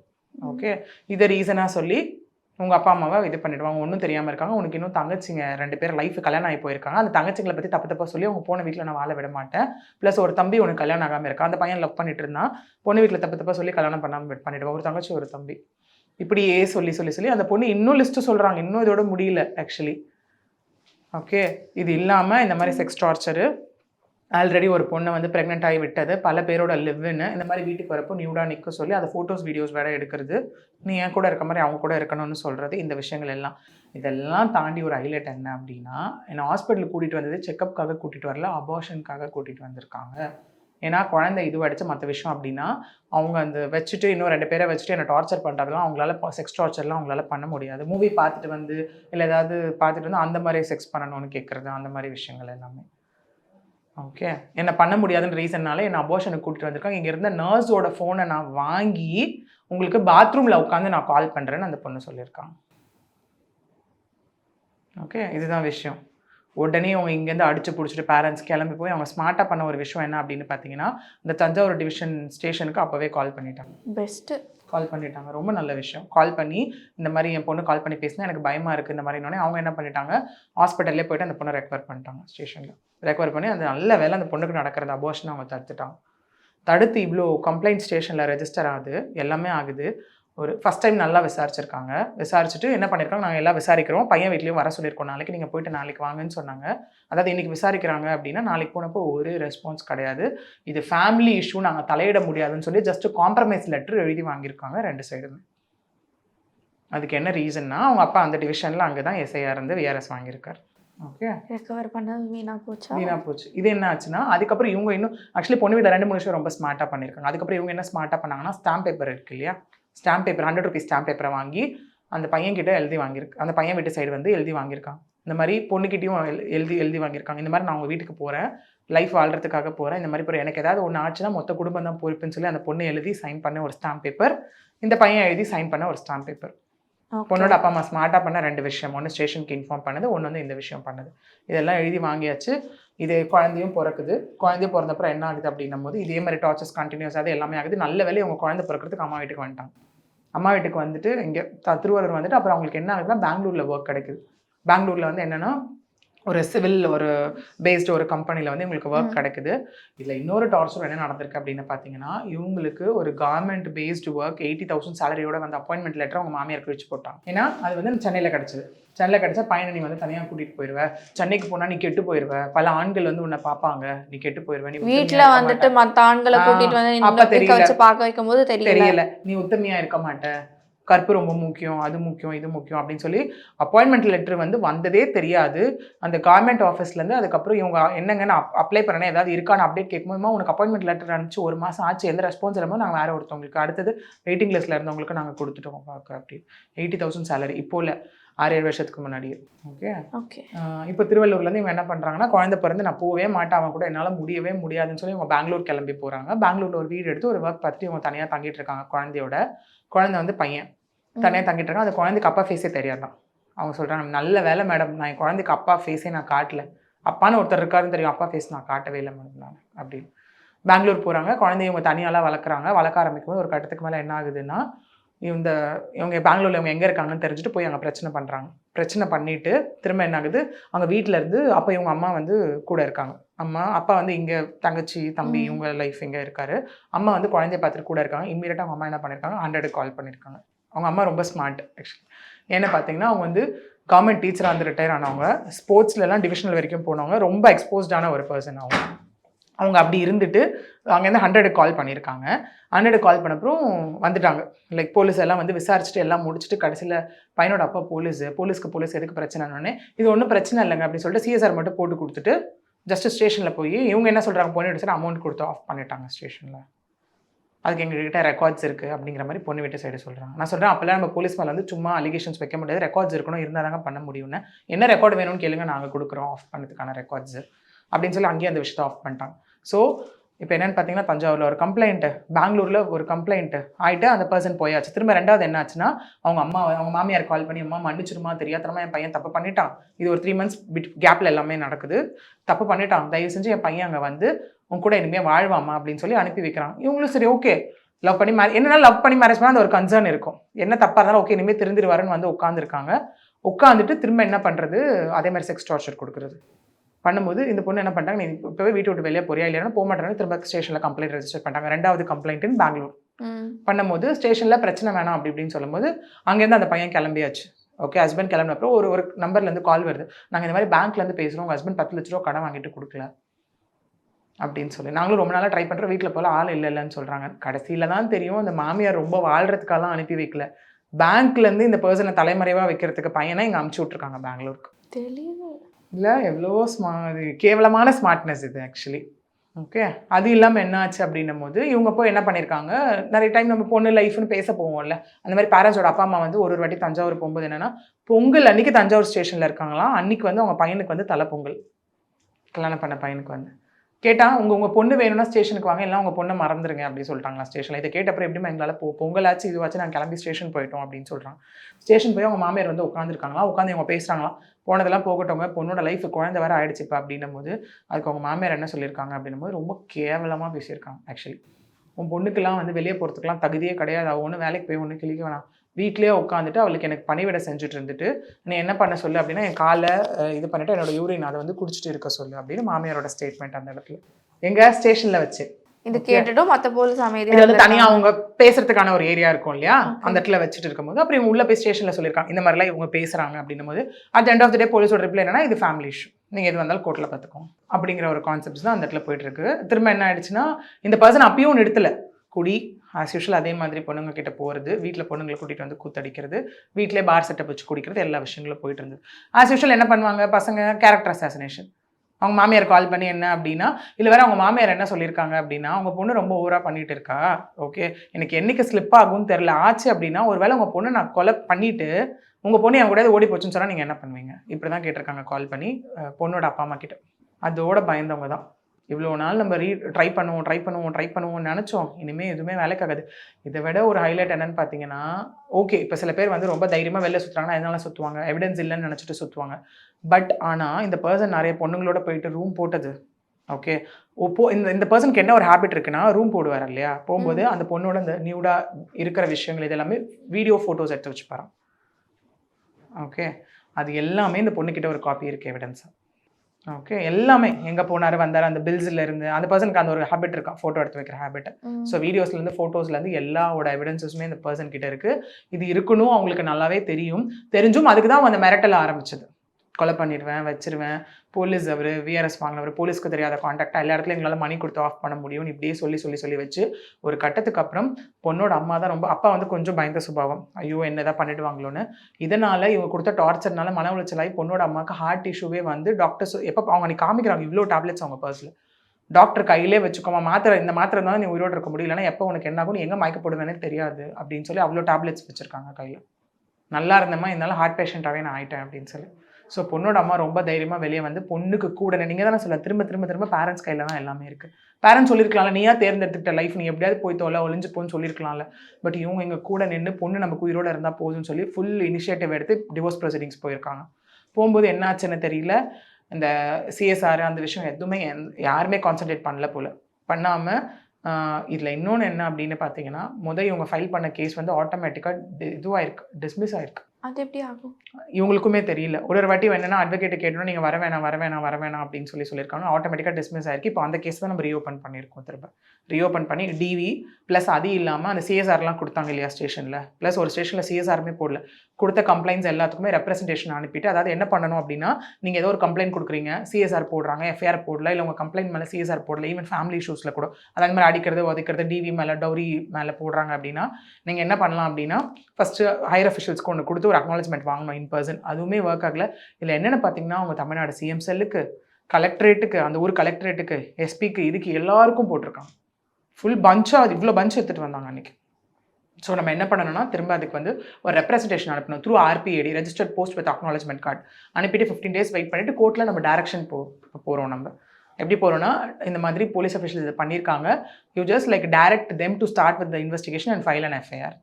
Speaker 1: ஓகே இதை ரீசனாக சொல்லி உங்கள் அப்பா அம்மாவை இது பண்ணிடுவாங்க ஒன்றும் தெரியாமல் இருக்காங்க உனக்கு இன்னும் தங்கச்சிங்க ரெண்டு பேர் லைஃப் கல்யாணம் ஆகி போயிருக்காங்க அந்த தங்கச்சிங்களை பற்றி தப்பு தப்பாக சொல்லி அவங்க போன வீட்டில் நான் வாழ விட மாட்டேன் ப்ளஸ் ஒரு தம்பி உனக்கு கல்யாணம் ஆகாமல் இருக்கா அந்த பையன் லவ் பண்ணிட்டு இருந்தான் பொண்ணு வீட்டில் தப்பு தப்பாக சொல்லி கல்யாணம் பண்ணாமல் பண்ணிடுவாங்க ஒரு தங்கச்சி ஒரு தம்பி இப்படியே சொல்லி சொல்லி சொல்லி அந்த பொண்ணு இன்னும் லிஸ்ட்டு சொல்கிறாங்க இன்னும் இதோட முடியல ஆக்சுவலி ஓகே இது இல்லாமல் இந்த மாதிரி செக்ஸ் டார்ச்சரு ஆல்ரெடி ஒரு பொண்ணை வந்து ப்ரெக்னென்ட் ஆகி விட்டது பல பேரோட லிவ்னு இந்த மாதிரி வீட்டுக்கு வரப்போ நியூடாக நிற்க சொல்லி அதை ஃபோட்டோஸ் வீடியோஸ் வேறு எடுக்கிறது நீ என் கூட இருக்க மாதிரி அவங்க கூட இருக்கணும்னு சொல்கிறது இந்த விஷயங்கள் எல்லாம் இதெல்லாம் தாண்டி ஒரு ஹைலைட் என்ன அப்படின்னா என்னை ஹாஸ்பிட்டலுக்கு கூட்டிகிட்டு வந்தது செக்கப்புக்காக கூட்டிகிட்டு வரல அபார்ஷனுக்காக கூட்டிகிட்டு வந்திருக்காங்க ஏன்னா குழந்தை இது அடித்த மற்ற விஷயம் அப்படின்னா அவங்க அந்த வச்சுட்டு இன்னும் ரெண்டு பேரை வச்சுட்டு என்னை டார்ச்சர் பண்ணுறதுலாம் அவங்களால செக்ஸ் டார்ச்சர்லாம் அவங்களால பண்ண முடியாது மூவி பார்த்துட்டு வந்து இல்லை ஏதாவது பார்த்துட்டு வந்து அந்த மாதிரி செக்ஸ் பண்ணணும்னு கேட்குறது அந்த மாதிரி விஷயங்கள் எல்லாமே ஓகே என்னை பண்ண முடியாதுன்னு ரீசன்னால என்ன அபோஷனுக்கு கூப்பிட்டு வந்திருக்காங்க இங்கே இருந்த நர்ஸோட ஃபோனை நான் வாங்கி உங்களுக்கு பாத்ரூமில் உட்காந்து நான் கால் பண்ணுறேன்னு அந்த பொண்ணு சொல்லியிருக்காங்க ஓகே இதுதான் விஷயம் உடனே அவங்க இங்கேருந்து அடிச்சு பிடிச்சிட்டு பேரண்ட்ஸ் கிளம்பி போய் அவங்க ஸ்மார்ட்டாக பண்ண ஒரு விஷயம் என்ன அப்படின்னு பார்த்தீங்கன்னா இந்த தஞ்சாவூர் டிவிஷன் ஸ்டேஷனுக்கு அப்போவே கால் பண்ணிட்டாங்க பெஸ்ட்டு கால் பண்ணிட்டாங்க ரொம்ப நல்ல விஷயம் கால் பண்ணி இந்த மாதிரி என் பொண்ணு கால் பண்ணி பேசினா எனக்கு பயமாக இருக்குது இந்த மாதிரினோடனே அவங்க என்ன பண்ணிட்டாங்க ஹாஸ்பிட்டல்லே போயிட்டு அந்த பொண்ணை ரெக்கவர் பண்ணிட்டாங்க ஸ்டேஷனில் ரெக்கவர் பண்ணி அந்த நல்ல வேலை அந்த பொண்ணுக்கு நடக்கிறத அபோஷன் அவங்க தடுத்துட்டாங்க தடுத்து இவ்வளோ கம்ப்ளைண்ட் ஸ்டேஷனில் ரெஜிஸ்டர் ஆகுது எல்லாமே ஆகுது ஒரு ஃபஸ்ட் டைம் நல்லா விசாரிச்சிருக்காங்க விசாரிச்சுட்டு என்ன பண்ணியிருக்காங்க நாங்கள் எல்லாம் விசாரிக்கிறோம் பையன் வீட்லேயும் வர சொல்லியிருக்கோம் நாளைக்கு நீங்கள் போயிட்டு நாளைக்கு வாங்கன்னு சொன்னாங்க அதாவது இன்றைக்கி விசாரிக்கிறாங்க அப்படின்னா நாளைக்கு போனப்போ ஒரு ரெஸ்பான்ஸ் கிடையாது இது ஃபேமிலி இஷ்யூ நாங்கள் தலையிட முடியாதுன்னு சொல்லி ஜஸ்ட் காம்ப்ரமைஸ் லெட்டர் எழுதி வாங்கியிருக்காங்க ரெண்டு சைடுமே அதுக்கு என்ன ரீசன்னா அவங்க அப்பா அந்த டிவிஷனில் அங்கே தான் எஸ்ஐஆர் இருந்து விஆர்எஸ் வாங்கியிருக்கார்
Speaker 2: ஓகே ரெக்கவர் பண்ணது வீணா போச்சு
Speaker 1: வீணா போச்சு இது என்ன ஆச்சுன்னா அதுக்கப்புறம் இவங்க இன்னும் ஆக்சுவலி பொண்ணு வீட்டில் ரெண்டு மூணு விஷயம் ரொம்ப ஸ்மார்ட்டாக பண்ணியிருக்காங்க அதுக்கப்புறம் இவங்க என்ன ஸ்மார்ட்டாக பண்ணாங்கன்னா ஸ்டாம்ப் பேப்பர் இருக்கு இல்லையா stamp paper hundred rupees stamp பேப்பரை வாங்கி அந்த பையன்கிட்ட எழுதி வாங்கியிருக்கு அந்த பையன் வீட்டு சைடு வந்து எழுதி வாங்கியிருக்கான் இந்த மாதிரி பொண்ணுக்கிட்டையும் எழுதி எழுதி வாங்கியிருக்காங்க இந்த மாதிரி நான் உங்கள் வீட்டுக்கு போகிறேன் லைஃப் வாழ்கிறதுக்காக போகிறேன் இந்த மாதிரி இப்போ எனக்கு ஏதாவது ஒன்று ஆச்சுன்னா மொத்த குடும்பம் தான் போயிருப்பேன்னு சொல்லி அந்த பொண்ணு எழுதி சைன் பண்ண ஒரு ஸ்டாம்ப் பேப்பர் இந்த பையன் எழுதி சைன் பண்ண ஒரு ஸ்டாம்ப் பேப்பர் பொண்ணோட அப்பா அம்மா ஸ்மார்ட்டாக பண்ண ரெண்டு விஷயம் ஒன்று ஸ்டேஷனுக்கு இன்ஃபார்ம் பண்ணது ஒன்று வந்து இந்த விஷயம் பண்ணது இதெல்லாம் எழுதி வாங்கியாச்சு இது குழந்தையும் பிறக்குது குழந்தைய பிறந்தப்பறம் என்ன ஆகுது அப்படின்னும் போது இதே மாதிரி டார்ச்சர்ஸ் கண்டினியூஸ் ஆகுது எல்லாமே ஆகுது நல்ல வேலையை உங்கள் குழந்தை பிறக்கிறதுக்கு அம்மா வீட்டுக்கு வந்துட்டாங்க அம்மா வீட்டுக்கு வந்துட்டு இங்கே திருவாரூர் வந்துட்டு அப்புறம் அவங்களுக்கு என்ன ஆகுதுன்னா பெங்களூரில் ஒர்க் கிடைக்குது பெங்களூரில் வந்து என்னென்னா ஒரு சிவில் ஒரு பேஸ்டு ஒரு கம்பெனியில் வந்து இவங்களுக்கு ஒர்க் கிடைக்குது இதில் இன்னொரு டார்ச்சர் என்ன நடந்திருக்கு அப்படின்னு பார்த்தீங்கன்னா இவங்களுக்கு ஒரு government based work eighty thousand சேலரியோட வந்து அப்பாயின்மெண்ட் லெட்டர் அவங்க மாமியார் கழிச்சு போட்டாங்க ஏன்னா அது வந்து சென்னையில் கிடச்சிது சென்னையில் கிடச்சா பையனை நீ வந்து தனியாக கூட்டிகிட்டு போயிடுவேன் சென்னைக்கு போனால் நீ கெட்டு போயிடுவேன் பல ஆண்கள் வந்து உன்னை பார்ப்பாங்க நீ கெட்டு போயிடுவேன்
Speaker 2: நீ வீட்டில் வந்துட்டு மற்ற ஆண்களை கூட்டிகிட்டு வந்து அப்போ தெரியல பார்க்க வைக்கும் போது
Speaker 1: தெரியல நீ உத்தமையாக இருக்க மாட்டேன் கற்பு ரொம்ப முக்கியம் அது முக்கியம் இது முக்கியம் அப்படின்னு சொல்லி அப்பாயின்மெண்ட் லெட்ரு வந்து வந்ததே தெரியாது அந்த கவர்மெண்ட் ஆஃபீஸ்லேருந்து அதுக்கப்புறம் இவங்க என்னங்க நான் அப்ளை பண்ணனே ஏதாவது இருக்கான அப்டேட் கேட்கும்போது உனக்கு அப்பாயின்மெண்ட் லெட்டர் அனுப்பிச்சு ஒரு மாதம் ஆச்சு எந்த ரெஸ்பான்ஸ் இல்லாமல் நாங்கள் வேறு ஒருத்தவங்களுக்கு அடுத்தது வெயிட்டிங் லிஸ்ட்டில் இருந்தவங்களுக்கு நாங்கள் கொடுத்துட்டோம் பார்க்க அப்படி எயிட்டி தௌசண்ட் சேலரி இப்போ இல்லை ஆறு ஏழு வருஷத்துக்கு முன்னாடியே ஓகே ஓகே இப்போ திருவள்ளூர்லேருந்து இவங்க என்ன பண்ணுறாங்கன்னா குழந்தை பிறந்து நான் போகவே மாட்டேன் கூட என்னால் முடியவே முடியாதுன்னு சொல்லி இவங்க பெங்களூர் கிளம்பி போகிறாங்க பெங்களூரில் ஒரு வீடு எடுத்து ஒரு ஒர்க் பார்த்துட்டு இவங்க தனியாக தங்கிட்டு இருக்காங்க குழந்தையோட குழந்தை வந்து பையன் தனியாக தங்கிட்டு இருக்கோம் அது குழந்தைக்கு அப்பா ஃபேஸே தெரியாதான் அவங்க சொல்கிறாங்க நல்ல வேலை மேடம் நான் என் குழந்தைக்கு அப்பா ஃபேஸே நான் காட்டல அப்பான்னு ஒருத்தர் இருக்காருன்னு தெரியும் அப்பா ஃபேஸ் நான் காட்டவே இல்லை மேடம் நான் அப்படின்னு பெங்களூர் போகிறாங்க குழந்தைய இவங்க தனியாலாம் வளர்க்குறாங்க வளர்க்க ஆரம்பிக்கும் ஒரு கட்டத்துக்கு மேலே என்ன ஆகுதுன்னா இந்த இவங்க பெங்களூரில் இவங்க எங்கே இருக்காங்கன்னு தெரிஞ்சுட்டு போய் அங்கே பிரச்சனை பண்ணுறாங்க பிரச்சனை பண்ணிவிட்டு திரும்ப என்ன ஆகுது அவங்க வீட்டில் இருந்து அப்போ இவங்க அம்மா வந்து கூட இருக்காங்க அம்மா அப்பா வந்து இங்கே தங்கச்சி தம்பி இவங்க லைஃப் இங்கே இருக்காரு அம்மா வந்து குழந்தைய பார்த்துட்டு கூட இருக்காங்க இம்மீடியட்டாக அவங்க அம்மா என்ன பண்ணியிருக்காங்க ஹண்ட்ரடுக்கு கால் பண்ணியிருக்காங்க அவங்க அம்மா ரொம்ப ஸ்மார்ட் ஆக்சுவலி என்ன பார்த்தீங்கன்னா அவங்க வந்து கவர்மெண்ட் டீச்சராக வந்து ரிட்டையர் ஆனவங்க ஸ்போர்ட்ஸ்லலாம் டிவிஷனல் வரைக்கும் போனவங்க ரொம்ப எக்ஸ்போஸ்டான ஒரு பர்சன் அவங்க அவங்க அப்படி இருந்துட்டு அங்கேருந்து ஹண்ட்ரடுக்கு கால் பண்ணியிருக்காங்க ஹண்ட்ரடுக்கு கால் அப்புறம் வந்துட்டாங்க லைக் போலீஸ் எல்லாம் வந்து விசாரிச்சுட்டு எல்லாம் முடிச்சுட்டு கடைசியில் பையனோட அப்பா போலீஸ் போலீஸ்க்கு போலீஸ் எதுக்கு பிரச்சனைன்னு இது ஒன்றும் பிரச்சனை இல்லைங்க அப்படின்னு சொல்லிட்டு சிஎஸ்ஆர் மட்டும் போட்டு கொடுத்துட்டு ஜஸ்ட் ஸ்டேஷனில் போய் இவங்க என்ன சொல்கிறாங்க போனி அமௌண்ட் கொடுத்து ஆஃப் பண்ணிட்டாங்க ஸ்டேஷனில் அதுக்கு எங்ககிட்ட ரெக்கார்ட்ஸ் இருக்குது அப்படிங்கிற மாதிரி பொண்ணு வீட்டு சைடு சொல்கிறாங்க நான் சொல்கிறேன் அப்போல்லாம் நம்ம போலீஸ் மேலே வந்து சும்மா அலிகேஷன்ஸ் வைக்க முடியாது ரெக்கார்ட்ஸ் இருக்கணும் இருந்தால் தாங்க பண்ண முடியும்னு என்ன ரெக்கார்டு வேணும்னு கேளுங்க நாங்கள் கொடுக்குறோம் ஆஃப் பண்ணதுக்கான ரெக்கார்ட்ஸு அப்படின்னு சொல்லி அங்கேயே அந்த விஷயத்தை ஆஃப் பண்ணிட்டாங்க ஸோ இப்போ என்னென்னு பார்த்தீங்கன்னா தஞ்சாவூரில் ஒரு கம்ப்ளைண்ட்டு பெங்களூரில் ஒரு கம்ப்ளைண்ட்டு ஆகிட்டு அந்த பர்சன் போயாச்சு திரும்ப ரெண்டாவது என்னாச்சுன்னா அவங்க அம்மா அவங்க மாமியார் கால் பண்ணி அம்மா மன்னிச்சிருமா தெரியாதரமா என் பையன் தப்பு பண்ணிட்டான் இது ஒரு த்ரீ மந்த்ஸ் பிட் கேப்பில் எல்லாமே நடக்குது தப்பு பண்ணிட்டான் தயவு செஞ்சு என் பையன் அங்கே வந்து உன் கூட இனிமேல் வாழ்வாமா அப்படின்னு சொல்லி அனுப்பி வைக்கிறான் இவங்களும் சரி ஓகே லவ் பண்ணி மேரேஜ் என்னென்னா லவ் பண்ணி மேரேஜ் பண்ணால் அந்த ஒரு கன்சர்ன் இருக்கும் என்ன தப்பாக இருந்தாலும் ஓகே இனிமேல் திருந்திருவாருன்னு வந்து உட்காந்துருக்காங்க உட்காந்துட்டு திரும்ப என்ன பண்ணுறது அதே மாதிரி செக்ஸ் டார்ச்சர் கொடுக்குறது பண்ணும்போது இந்த பொண்ணு என்ன பண்ணாங்க நீ இப்போவே வீட்டு விட்டு வெளியே போறியா இல்லையானா போக மாட்டேன்னு திரும்ப ஸ்டேஷனில் கம்ப்ளைண்ட் ரெஜிஸ்டர் பண்ணாங்க ரெண்டாவது கம்ப்ளைண்ட் இன் பெங்களூர் பண்ணும்போது ஸ்டேஷனில் பிரச்சனை வேணாம் அப்படி இப்படின்னு சொல்லும்போது அங்கேருந்து அந்த பையன் கிளம்பியாச்சு ஓகே ஹஸ்பண்ட் கிளம்பினப்போ ஒரு ஒரு நம்பர்லேருந்து கால் வருது நாங்கள் இந்த மாதிரி இருந்து பேசுகிறோம் உங்கள் ஹஸ்பண்ட் பத்து லட்ச ரூபா கடன் வாங்கிட்டு கொடுக்கல அப்படின்னு சொல்லி நாங்களும் ரொம்ப நாளாக ட்ரை பண்ணுறோம் வீட்டில் போல ஆள் இல்லை இல்லைன்னு சொல்கிறாங்க கடைசியில் தான் தெரியும் அந்த மாமியார் ரொம்ப வாழ்கிறதுக்காலாம் அனுப்பி வைக்கல பேங்க்லேருந்து இந்த பர்சனை தலைமறைவாக வைக்கிறதுக்கு பையனை இங்கே அமுச்சு விட்ருக்காங்க பெங்களூருக்கு இல்லை எவ்வளோ ஸ்மா இது கேவலமான ஸ்மார்ட்னஸ் இது ஆக்சுவலி ஓகே அது இல்லாமல் என்ன ஆச்சு அப்படின்னும் போது இவங்க போய் என்ன பண்ணியிருக்காங்க நிறைய டைம் நம்ம பொண்ணு லைஃப்னு பேச போவோம்ல அந்த மாதிரி பேரண்ட்ஸோட அப்பா அம்மா வந்து ஒரு ஒரு வாட்டி தஞ்சாவூர் போகும்போது என்னென்னா பொங்கல் அன்னைக்கு தஞ்சாவூர் ஸ்டேஷனில் இருக்காங்களாம் அன்னைக்கு வந்து அவங்க பையனுக்கு வந்து தலை பொங்கல் கல்யாணம் பண்ண பையனுக்கு வந்து கேட்டால் உங்கள் உங்கள் பொண்ணு வேணும்னா ஸ்டேஷனுக்கு வாங்க எல்லாம் உங்கள் பொண்ணை மறந்துருங்க அப்படின்னு சொல்லிட்டாங்களா ஸ்டேஷனில் இதை கேட்டப்பறம் எப்படிமா எங்களால் போ பொங்கலாச்சு இதுவாச்சு நாங்கள் கிளம்பி ஸ்டேஷன் போயிட்டோம் அப்படின்னு சொல்கிறாங்க ஸ்டேஷன் போய் அவங்க மாமியார் வந்து உட்காந்துருக்காங்களா உட்காந்து அவங்க பேசுகிறாங்களா போனதெல்லாம் போகட்டவங்க பொண்ணோட லைஃப் குழந்த வர ஆயிடுச்சுப்பா அப்படின்னும் போது அதுக்கு அவங்க மாமியார் என்ன சொல்லியிருக்காங்க அப்படின்னும் போது ரொம்ப கேவலமாக பேசியிருக்காங்க ஆக்சுவலி உன் பொண்ணுக்கெல்லாம் வந்து வெளியே போகிறதுக்குலாம் தகுதியே கிடையாது அவள் ஒன்று வேலைக்கு போய் ஒன்று கிளிக்க வேணாம் வீட்லேயே உட்காந்துட்டு அவளுக்கு எனக்கு பணிவிட செஞ்சுட்டு இருந்துட்டு நீ என்ன பண்ண சொல்லு அப்படின்னா என் காலை இது பண்ணிவிட்டு என்னோடய யூரின் அதை வந்து குடிச்சிட்டு இருக்க சொல்லு அப்படின்னு மாமியாரோட ஸ்டேட்மெண்ட் அந்த இடத்துல எங்கள் ஸ்டேஷனில் வச்சு இது கேட்டுட்டும் மற்ற போலீஸ் அமைதி இது வந்து தனியாக அவங்க பேசுறதுக்கான ஒரு ஏரியா இருக்கும் இல்லையா அந்த இடத்துல வச்சுட்டு இருக்கும்போது அப்புறம் இவங்க உள்ள போய் ஸ்டேஷனில் சொல்லியிருக்காங்க இந்த மாதிரிலாம் இவங்க பேசுறாங்க அப்படின்னும் போது at end of the day போலீஸோட ரிப்ளை என்னன்னா இது ஃபேமிலி இஷ்யூ நீங்கள் எது வந்தாலும் கோர்ட்டில் பார்த்துக்கோங்க அப்படிங்கிற ஒரு கான்செப்ட்ஸ் தான் அந்த இடத்துல போயிட்டு இருக்கு திரும்ப என்ன ஆயிடுச்சுன்னா இந்த பர்சன் அப்பயும் ஒன்று குடி ஆஸ் யூஷுவல் அதே மாதிரி பொண்ணுங்க கிட்ட போகிறது வீட்டில் பொண்ணுங்களை கூட்டிகிட்டு வந்து கூத்தடிக்கிறது வீட்டிலே பார் செட்டப் வச்சு குடிக்கிறது எல்லா விஷயங்களும் போயிட்டு இருந்தது ஆஸ் யூஷுவல் என்ன பண்ணுவாங்க பசங்க கேரக்டர் அசாசினேஷன் அவங்க மாமியார் கால் பண்ணி என்ன அப்படின்னா இல்லை வேற அவங்க மாமியார் என்ன சொல்லியிருக்காங்க அப்படின்னா அவங்க பொண்ணு ரொம்ப ஓவராக பண்ணிட்டு இருக்கா ஓகே எனக்கு என்னைக்கு ஸ்லிப் ஆகும்னு தெரில ஆச்சு அப்படின்னா ஒருவேளை உங்கள் பொண்ணு நான் கொலை பண்ணிட்டு உங்கள் பொண்ணு என் கூட ஓடி போச்சுன்னு சொன்னால் நீங்கள் என்ன பண்ணுவீங்க இப்படி தான் கேட்டிருக்காங்க கால் பண்ணி பொண்ணோட அப்பா அம்மா கிட்ட அதோட பயந்தவங்க தான் இவ்வளோ நாள் நம்ம ரீ ட்ரை பண்ணுவோம் ட்ரை பண்ணுவோம் ட்ரை பண்ணுவோம்னு நினச்சோம் இனிமேல் எதுவுமே வேலைக்காகாது இதை விட ஒரு ஹைலைட் என்னன்னு பார்த்தீங்கன்னா ஓகே இப்போ சில பேர் வந்து ரொம்ப தைரியமாக வெளில சுற்றுறாங்கன்னா அதனால சுற்றுவாங்க எவிடன்ஸ் இல்லைன்னு நினச்சிட்டு சுற்றுவாங்க பட் ஆனால் இந்த பர்சன் நிறைய பொண்ணுங்களோட போயிட்டு ரூம் போட்டது ஓகே இப்போ இந்த இந்த பர்சனுக்கு என்ன ஒரு ஹேபிட் இருக்குன்னா ரூம் போடுவார் இல்லையா போகும்போது அந்த பொண்ணோட இந்த நியூடாக இருக்கிற விஷயங்கள் இதெல்லாமே வீடியோ ஃபோட்டோஸ் எடுத்து வச்சுப்பாரான் ஓகே அது எல்லாமே இந்த பொண்ணுக்கிட்ட ஒரு காப்பி இருக்குது எவிடன்ஸாக ஓகே எல்லாமே எங்கே போனார் வந்தார் அந்த பில்ஸ்ல இருந்து அந்த பர்சனுக்கு அந்த ஒரு ஹேபிட் இருக்கா ஃபோட்டோ எடுத்து வைக்கிற ஹேபிட் ஸோ வீடியோஸ்லேருந்து ஃபோட்டோஸ்லேருந்து எல்லாவோட எவிடன்சஸுமே இந்த பர்சன் கிட்ட இருக்கு இது இருக்கணும் அவங்களுக்கு நல்லாவே தெரியும் தெரிஞ்சும் அதுக்கு தான் அந்த மிரட்டல் ஆரம்பிச்சது கொலை பண்ணிடுவேன் வச்சிருவேன் போலீஸ் அவர் விஆர்எஸ் வாங்கினவர் போலீஸ்க்கு தெரியாத காண்டாக்டாக எல்லா இடத்துலையும் எங்களால் மணி கொடுத்து ஆஃப் பண்ண முடியும்னு இப்படியே சொல்லி சொல்லி சொல்லி வச்சு ஒரு கட்டத்துக்கு அப்புறம் பொண்ணோட அம்மா தான் ரொம்ப அப்பா வந்து கொஞ்சம் பயந்த சுபாவம் ஐயோ என்ன தான் பண்ணிடுவாங்களோன்னு இதனால் இவங்க கொடுத்த டார்ச்சர்னால மன உளைச்சலாகி பொண்ணோட அம்மாவுக்கு ஹார்ட் இஷ்யூவே வந்து டாக்டர்ஸ் எப்போ அவங்க நீ காமிக்கிறாங்க இவ்வளோ டேப்லெட்ஸ் அவங்க பர்ஸில் டாக்டர் கையிலே வச்சுக்கோமா மாத்திரை இந்த மாத்திரை தான் நீ உயிரோடு இருக்க முடியலன்னா எப்போ உனக்கு என்ன ஆகும் எங்கே மயக்கப்படுவேனே தெரியாது அப்படின்னு சொல்லி அவ்வளோ டேப்லெட்ஸ் வச்சுருக்காங்க கையில் நல்லா இருந்தமா இருந்தாலும் ஹார்ட் பேஷண்ட்டாகவே நான் ஆகிட்டேன் அப்படின்னு சொல்லி ஸோ பொண்ணோட அம்மா ரொம்ப தைரியமாக வெளியே வந்து பொண்ணுக்கு கூட நீங்கள் தானே சொல்ல திரும்ப திரும்ப திரும்ப பேரண்ட்ஸ் கையில் தான் எல்லாமே இருக்குது பேரண்ட்ஸ் சொல்லியிருக்கலாம்ல நீயா தேர்ந்தெடுத்துக்கிட்ட லைஃப் நீ எப்படியாவது போய் தோல ஒழிஞ்சு போன்னு சொல்லியிருக்கலாம்ல பட் இவங்க எங்கள் கூட நின்று பொண்ணு நம்ம உயிரோடு இருந்தால் போதும்னு சொல்லி ஃபுல் இனிஷியேட்டிவ் எடுத்து டிவோர்ஸ் ப்ரொசீடிங்ஸ் போயிருக்காங்க போகும்போது என்ன ஆச்சுன்னு தெரியல இந்த சிஎஸ்ஆர் அந்த விஷயம் எதுவுமே யாருமே கான்சன்ட்ரேட் பண்ணல போல் பண்ணாமல் இதில் இன்னொன்று என்ன அப்படின்னு பார்த்தீங்கன்னா முதல் இவங்க ஃபைல் பண்ண கேஸ் வந்து ஆட்டோமேட்டிக்காக இதுவாகிருக்கு டிஸ்மிஸ் ஆகிருக்கு அது எப்படி ஆகும் இவங்களுக்குமே தெரியல ஒரு ஒரு வாட்டி வேணும்னா அட்வொகேட் கேட்டணும் நீங்கள் வர வேணாம் வர வேணாம் வர வேணாம் அப்படின்னு சொல்லி சொல்லியிருக்காங்க ஆட்டோமேட்டிக்காக டிஸ்மிஸ் ஆயிருக்கு இப்போ அந்த கேஸ் தான் நம்ம ரீஓப்பன் பண்ணியிருக்கோம் திரும்ப ரீஓப்பன் பண்ணி டிவி ப்ளஸ் அது இல்லாமல் அந்த சிஎஸ்ஆர்லாம் கொடுத்தாங்க இல்லையா ஸ்டேஷனில் ப்ளஸ் ஒரு ஸ்டேஷனில் சிஎஸ்ஆருமே போடல கொடுத்த கம்ப்ளைண்ட்ஸ் எல்லாத்துக்குமே ரெப்ரஸன்டேஷன் அனுப்பிட்டு அதாவது என்ன பண்ணணும் அப்படின்னா நீங்கள் ஏதோ ஒரு கம்ப்ளைண்ட் கொடுக்குறீங்க சிஎஸ்ஆர் போடுறாங்க எஃப்ஐஆர் போடல இல்லை உங்கள் கம்ப்ளைண்ட் மேலே சிஎஸ்ஆர் போடல ஈவன் ஃபேமிலி இஷ்யூஸில் கூட அதே மாதிரி அடிக்கிறது ஒதுக்கிறது டிவி மேலே டவுரி மேலே போடுறாங்க அப்படின்னா நீங்கள் என்ன பண்ணலாம் அப்படின்னா ஃபஸ்ட்டு ஹையர் அஃபிஷியல்ஸ்க்கு ஒன்று கொடுத்து ஒரு அக்னாலஜ்மெண்ட் வாங்கணும் இன் பர்சன் அதுவுமே ஒர்க் ஆகலை இதில் என்னென்ன பார்த்தீங்கன்னா அவங்க தமிழ்நாடு சிஎம் செல்லுக்கு கலெக்டரேட்டுக்கு அந்த ஊர் கலெக்டரேட்டுக்கு எஸ்பிக்கு இதுக்கு எல்லாருக்கும் போட்டிருக்காங்க ஃபுல் பஞ்சாக இவ்வளோ பஞ்ச் எடுத்துகிட்டு வந்தாங்க அன்றைக்கி ஸோ நம்ம என்ன பண்ணணும்னா திரும்ப அதுக்கு வந்து ஒரு ரெப்ரஸன்டேஷன் அனுப்பணும் through RPAD registered post with acknowledgement card அனுப்பிட்டு ஃபிஃப்டீன் டேஸ் வெயிட் பண்ணிட்டு கோர்ட்டில் நம்ம டேரக்ஷன் போ போகிறோம் நம்ம எப்படி போகிறோம்னா இந்த மாதிரி போலீஸ் அஃபிஷியல் இதை பண்ணியிருக்காங்க you just like direct them to start with the investigation and file and FIR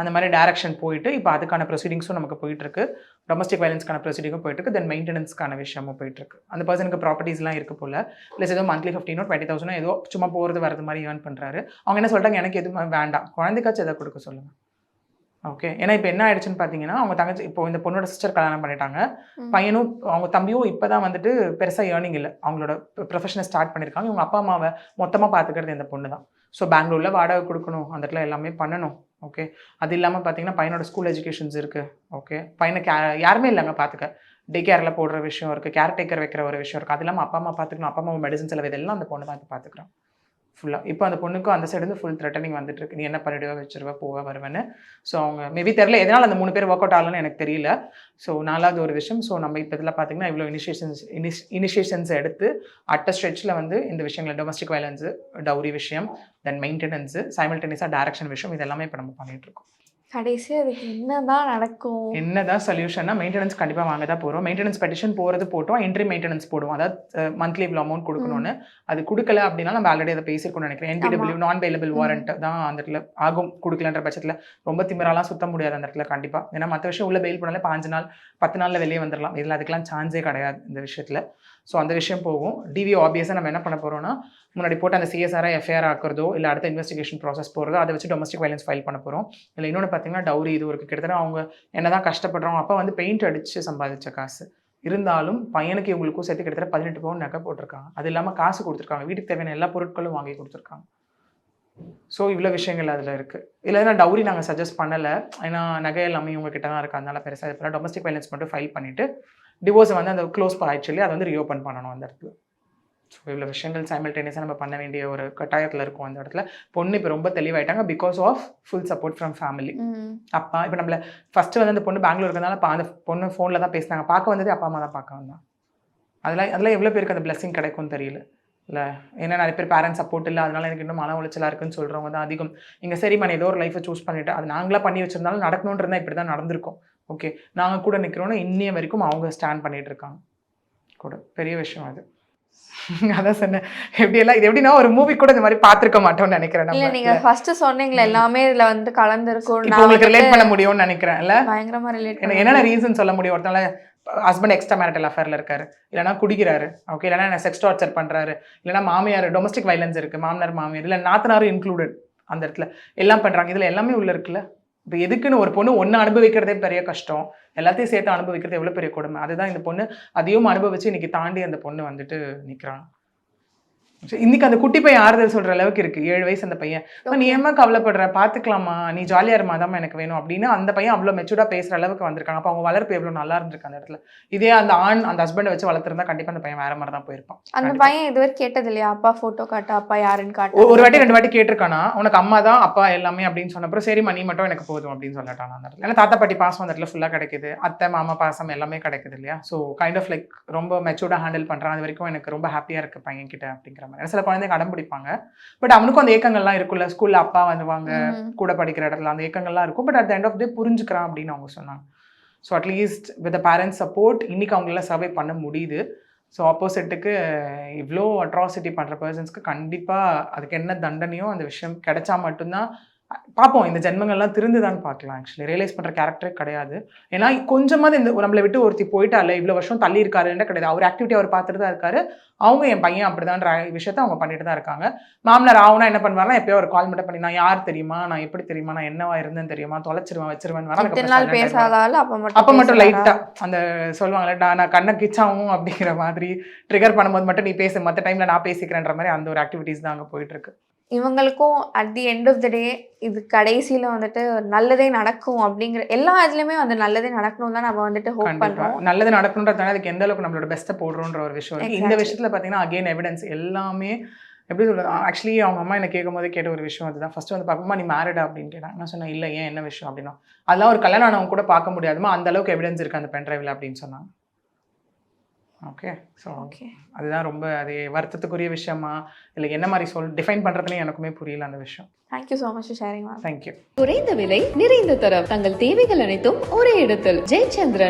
Speaker 1: அந்த மாதிரி டேரக்ஷன் போயிட்டு இப்போ அதுக்கான ப்ரொசீடிங்ஸும் நமக்கு போயிட்டுருக்கு டொமஸ்டிக் வயலன்ஸ்க்கான ப்ரொசீடிங்கும் போயிட்டுருக்கு தென் மெயின்டெனன்ஸ்க்கான விஷயமும் போயிட்டுருக்கு அந்த பர்சனுக்கு ப்ராப்பர்ட்டிஸ்லாம் இருக்க போல் ப்ளஸ் ஏதோ மந்த்லி ஃபிஃப்டினோ டுவெண்ட்டி தௌசண்டோ ஏதோ சும்மா போகிறது வரது மாதிரி ஏர்ன் பண்ணுறாரு அவங்க என்ன சொல்கிறாங்க எனக்கு எதுவும் வேண்டாம் குழந்தைக்காச்சும் எதை கொடுக்க சொல்லுங்கள் ஓகே ஏன்னா இப்போ என்ன ஆயிடுச்சுன்னு பார்த்தீங்கன்னா அவங்க தங்கச்சி இப்போ இந்த பொண்ணோட சிஸ்டர் கல்யாணம் பண்ணிட்டாங்க பையனும் அவங்க தம்பியும் இப்போ தான் வந்துட்டு பெருசாக ஏர்னிங் இல்லை அவங்களோட ப்ரொஃபஷனை ஸ்டார்ட் பண்ணியிருக்காங்க இவங்க அப்பா அம்மாவை மொத்தமாக பார்த்துக்கிறது இந்த பொண்ணு தான் ஸோ பெங்களூரில் வாடகை கொடுக்கணும் அந்த இடத்துல எல்லாமே பண்ணணும் ஓகே அது இல்லாமல் பார்த்தீங்கன்னா பையனோட ஸ்கூல் எஜுகேஷன்ஸ் இருக்குது ஓகே பையனை கே யாருமே இல்லைங்க பார்த்துக்க டே கேரில் போடுற விஷயம் இருக்குது கேர் டேக்கர் வைக்கிற ஒரு விஷயம் இருக்குது அது இல்லாமல் அப்பா அம்மா பார்த்துக்கணும் அப்பா அம்மா மெடிசன்ஸ் எல்லாம் இதெல்லாம் அந்த பொண்ணு தான் பார்த்துக்குறோம் ஃபுல்லாக இப்போ அந்த பொண்ணுக்கும் அந்த சைடு வந்து ஃபுல் த்ரெட்டனிங் வந்துட்டு இருக்கு நீ என்ன பண்ணிடுவா வச்சிருவா போவா வருவேன்னு ஸோ அவங்க மேபி தெரியல எதனால் அந்த மூணு பேர் ஒர்க் அவுட் ஆகலன்னு எனக்கு தெரியல ஸோ நாலாவது ஒரு விஷயம் ஸோ நம்ம இப்போ இதில் பார்த்தீங்கன்னா இவ்வளோ இனிஷியேஷன்ஸ் இனிஷ் இனிஷியேஷன்ஸ் எடுத்து அட்ட ஸ்ட்ரெச்சில் வந்து இந்த விஷயங்கள் டொமஸ்டிக் வயலன்ஸு டவுரி விஷயம் தென் மெயின்டெனன்ஸு சைமல்டேனியஸாக டேரக்ஷன் விஷயம் இதெல்லாமே இப்போ நம்ம பண்ணிகிட்ருக்கோம் கடைசி அதுக்கு என்னதான் நடக்கும் என்னதான் சொல்யூஷன்னா மெயின்டெனன்ஸ் கண்டிப்பா வாங்க தான் போறோம் மெயின்டெனன்ஸ் பெட்டிஷன் போறது போட்டோம் என்ட்ரி மெயின்டெனன்ஸ் போடுவோம் அதாவது மந்த்லி இவ்வளவு அமௌண்ட் கொடுக்கணும்னு அது கொடுக்கல அப்படின்னா நம்ம ஆல்ரெடி அதை பேசியிருக்கோம்னு நினைக்கிறேன் என்பிடபிள்யூ நான் அவைலபிள் வாரண்ட் தான் அந்த இடத்துல ஆகும் கொடுக்கலன்ற பட்சத்துல ரொம்ப திமிராலாம் சுத்த முடியாது அந்த இடத்துல கண்டிப்பா ஏன்னா மற்ற விஷயம் உள்ள பெயில் பண்ணாலே பாஞ்சு நாள் பத்து நாள்ல வெளியே வந்துடலாம் இதில் அதுக்கெல்லாம் சான்ஸே கிடையாது இந்த விஷயத்துல ஸோ அந்த விஷயம் போகும் டிவி ஆப்வியஸாக நம்ம என்ன பண்ண போறோம்னா முன்னாடி போட்டு அந்த சிஎஸ்ஆராக எஃப்ஐஆர் ஆக்கிறதோ இல்லை அடுத்த இன்வெஸ்டிகேஷன் ப்ராசஸ் போகிறதோ அதை வச்சு டொமஸ்டிக் வயலன்ஸ் ஃபைல் பண்ண போகிறோம் இல்லை இன்னொன்று பார்த்தீங்கன்னா டவுரி இது ஒரு கிட்டத்தட்ட அவங்க என்ன தான் கஷ்டப்படுறோம் அப்போ வந்து பெயிண்ட் அடித்து சம்பாதிச்ச காசு இருந்தாலும் பையனுக்கு இவங்களுக்கும் சேர்த்து கிட்டத்தட்ட பதினெட்டு பவுன் நகை போட்டிருக்காங்க அது இல்லாமல் காசு கொடுத்துருக்காங்க வீட்டுக்கு தேவையான எல்லா பொருட்களும் வாங்கி கொடுத்துருக்காங்க ஸோ இவ்வளோ விஷயங்கள் அதில் இருக்குது இல்லை நான் டவுரி நாங்கள் சஜஸ்ட் பண்ணலை ஏன்னா நகை எல்லாமே இவங்க கிட்ட தான் இருக்கா அதனால பெருசாக இப்போ டொமஸ்டிக் வயலன்ஸ் மட்டும் ஃபைல் பண்ணிவிட்டு டிவோர்ஸை வந்து அந்த க்ளோஸ் ஆக்சுவலி அதை வந்து ரீஓப்பன் பண்ணணும் அந்த இடத்துல ஸோ இவ்வளோ விஷயங்கள் சைமில்டேனியஸாக நம்ம பண்ண வேண்டிய ஒரு கட்டாயத்தில் இருக்கும் அந்த இடத்துல பொண்ணு இப்போ ரொம்ப தெளிவாயிட்டாங்க because of full support from family அப்பா இப்போ நம்மள ஃபஸ்ட்டு வந்து அந்த பொண்ணு பெங்களூர் இருக்கிறதுனால அந்த பொண்ணு ஃபோனில் தான் பேசினாங்க பார்க்க வந்தது அப்பா அம்மா தான் பார்க்க வந்தான் அதெல்லாம் அதெல்லாம் எவ்வளோ பேருக்கு அந்த பிளஸ்ஸிங் கிடைக்கும்னு தெரியல இல்லை ஏன்னா நிறைய பேர் பேரண்ட்ஸ் சப்போர்ட் இல்லை அதனால எனக்கு இன்னும் மன உளைச்சலாக இருக்குன்னு சொல்கிறவங்க தான் அதிகம் இங்கே சரிம்மா ஏதோ ஒரு லைஃப்பை சூஸ் பண்ணிவிட்டு அது நாங்களாக பண்ணி வச்சிருந்தாலும் நடக்கணுன்றது தான் இப்படி தான் நடந்திருக்கும் ஓகே நாங்கள் கூட நிற்கிறோன்னா இன்னைய வரைக்கும் அவங்க ஸ்டாண்ட் பண்ணிகிட்டு இருக்காங்க கூட பெரிய விஷயம் அது (laughs) அதான் சொன்னேன் எப்படி எல்லாம் இது எப்படின்னா ஒரு மூவி கூட இந்த மாதிரி பார்த்துருக்க மாட்டோம்னு நினைக்கிறேன் இல்லை நீங்க ஃபர்ஸ்ட் சொன்னீங்களே எல்லாமே இதுல வந்து கலந்துருக்கும் உங்களுக்கு ரிலேட் பண்ண முடியும்னு நினைக்கிறேன் இல்ல பயங்கரமா ரிலேட் என்னென்ன ரீசன் சொல்ல முடியும் ஒருத்தனால ஹஸ்பண்ட் எக்ஸ்ட்ரா மேரிட்டல் அஃபேரில் இருக்காரு இல்லைன்னா குடிக்கிறாரு ஓகே இல்லைனா என்ன செக்ஸ் டார்ச்சர் பண்ணுறாரு இல்லைனா மாமியார் டொமஸ்டிக் வைலன்ஸ் இருக்கு மாமனார் மாமியார் இல்ல நாத்தனாரும் இன்க்ளூடட் அந்த இடத்துல எல்லாம் பண்றாங்க இதுல எல்லாமே உள்ள இருக்குல்ல இப்போ எதுக்குன்னு ஒரு பொண்ணு ஒன்று அனுபவிக்கிறதே பெரிய கஷ்டம் எல்லாத்தையும் சேர்த்து அனுபவிக்கிறது எவ்வளோ பெரிய கொடுமை அதுதான் இந்த பொண்ணு அதையும் அனுபவிச்சு இன்னைக்கு தாண்டி அந்த பொண்ணு வந்துட்டு நிற்கிறான் இன்னைக்கு அந்த குட்டி பையன் ஆறுதல் சொல்ற அளவுக்கு இருக்கு ஏழு வயசு அந்த பையன் நீ ஏமா கவலைப்படுற பாத்துக்கலாமா நீ ஜாலியா இருமா தான் எனக்கு வேணும் அப்படின்னு அந்த பையன் அவ்வளவு மெச்சூர்டா பேசுற அளவுக்கு வந்திருக்காங்க அப்ப அவங்க வளர்ப்பு எவ்வளவு நல்லா இருந்திருக்கு அந்த இடத்துல இதே அந்த ஆண் அந்த ஹஸ்பண்டை வச்சு வளர்த்திருந்தா கண்டிப்பா அந்த பையன் வேற மாதிரி தான் போயிருப்பான் அந்த பையன் இதுவரை கேட்டது இல்லையா அப்பா போட்டோ காட்டா அப்பா யாருன்னு காட்டு ஒரு வாட்டி ரெண்டு வாட்டி கேட்டிருக்கானா உனக்கு அம்மா தான் அப்பா எல்லாமே அப்படின்னு சொன்ன சரி மணி மட்டும் எனக்கு போதும் அப்படின்னு சொல்லட்டான் அந்த இடத்துல தாத்தா பாட்டி பாசம் அந்த இடத்துல ஃபுல்லா கிடைக்குது அத்தை மாமா பாசம் எல்லாமே கிடைக்குது இல்லையா ஸோ கைண்ட் ஆஃப் லைக் ரொம்ப மெச்சூர்டா ஹேண்டில் பண்றான் அது வரைக்கும் எனக்கு ரொம்ப ஹாப்பியா இருக்கு பையன் கிட்ட அப்படிங்கிற மாதிரி சில குழந்தைங்க அடம் பிடிப்பாங்க பட் அவனுக்கும் அந்த ஏக்கங்கள்லாம் இருக்குல்ல ஸ்கூல்ல அப்பா வந்துவாங்க கூட படிக்கிற இடத்துல அந்த ஏக்கங்கள்லாம் இருக்கும் but at the end of day புரிஞ்சுக்கிறான் அப்படின்னு அவங்க சொன்னாங்க so at least with parents support இன்னைக்கு அவங்களால சர்வே பண்ண முடியுது ஸோ ஆப்போசிட்டுக்கு இவ்வளோ அட்ராசிட்டி பண்ணுற பர்சன்ஸ்க்கு கண்டிப்பாக அதுக்கு என்ன தண்டனையோ அந்த விஷயம் கிடைச்சா மட்டும்தான் பார்ப்போம் இந்த ஜென்மங்கள்லாம் திருந்துதான்னு பார்க்கலாம் ஆக்சுவலி ரியலைஸ் பண்ணுற கேரக்டரே கிடையாது ஏன்னா கொஞ்சமாவது இந்த நம்மளை விட்டு ஒருத்தி போயிட்டால இவ்வளோ வருஷம் தள்ளி இருக்காருன்ற கிடையாது அவர் ஆக்டிவிட்டி அவர் பார்த்துட்டு தான் இருக்காரு அவங்க என் பையன் அப்படிதான்ற விஷயத்த அவங்க பண்ணிட்டு தான் இருக்காங்க மாமனார் ஆகுனா என்ன பண்ணுவாருன்னா எப்பயோ ஒரு கால் மட்டும் பண்ணி நான் யார் தெரியுமா நான் எப்படி தெரியுமா நான் என்னவா இருந்தேன்னு தெரியுமா தொலைச்சிருவேன் வச்சிருவேன் பேசாதால அப்போ மட்டும் லைட்டாக அந்த சொல்லுவாங்களே நான் கண்ணை கிச்சாவும் அப்படிங்கிற மாதிரி ட்ரிகர் பண்ணும்போது மட்டும் நீ பேசு மற்ற டைமில் நான் பேசிக்கிறேன்ற மாதிரி அந்த ஒரு ஆக்டிவிட்டீஸ் தான் அங்கே போயிட்டு இருக்கு இவங்களுக்கும் at the end of the day இது கடைசியில் வந்துட்டு நல்லதே நடக்கும் அப்படிங்கிற எல்லா இதுலையுமே வந்து நல்லதே நடக்கணும் தான் நம்ம வந்துட்டு ஹோப் பண்ணுறோம் நல்லது நடக்கணுன்றதுனால அதுக்கு எந்த அளவுக்கு நம்மளோட பெஸ்ட்டை போடுறோன்ற ஒரு விஷயம் இந்த விஷயத்தில் பார்த்தீங்கன்னா அகெயின் எவிடன்ஸ் எல்லாமே எப்படி சொல்கிறது ஆக்சுவலி அவங்க அம்மா என்ன கேட்கும் போது கேட்ட ஒரு விஷயம் அதுதான் ஃபஸ்ட்டு வந்து பாப்பமா நீ மேரிடா அப்படின்னு கேட்டாங்க நான் சொன்னேன் இல்லை ஏன் என்ன விஷயம் அப்படின்னா அதெல்லாம் ஒரு கல்யாணம் அவங்க கூட பார்க்க முடியாதுமா அந்த அளவுக்கு எவிடன்ஸ் இருக்குது அந்த பென் அப்படின்னு சொன்னாங்க ஓகே ஸோ ஓகே அதுதான் ரொம்ப அது வருத்தத்துக்குரிய விஷயமா இல்லை என்ன மாதிரி சொல் டிஃபைன் பண்ணுறதுலேயும் எனக்குமே புரியல அந்த விஷயம் thank you so much sharing thank you குறைந்த விலை நிறைந்த தரம் தங்கள் தேவைகள் அனைத்தும் ஒரே இடத்தில் ஜெயச்சந்திரன்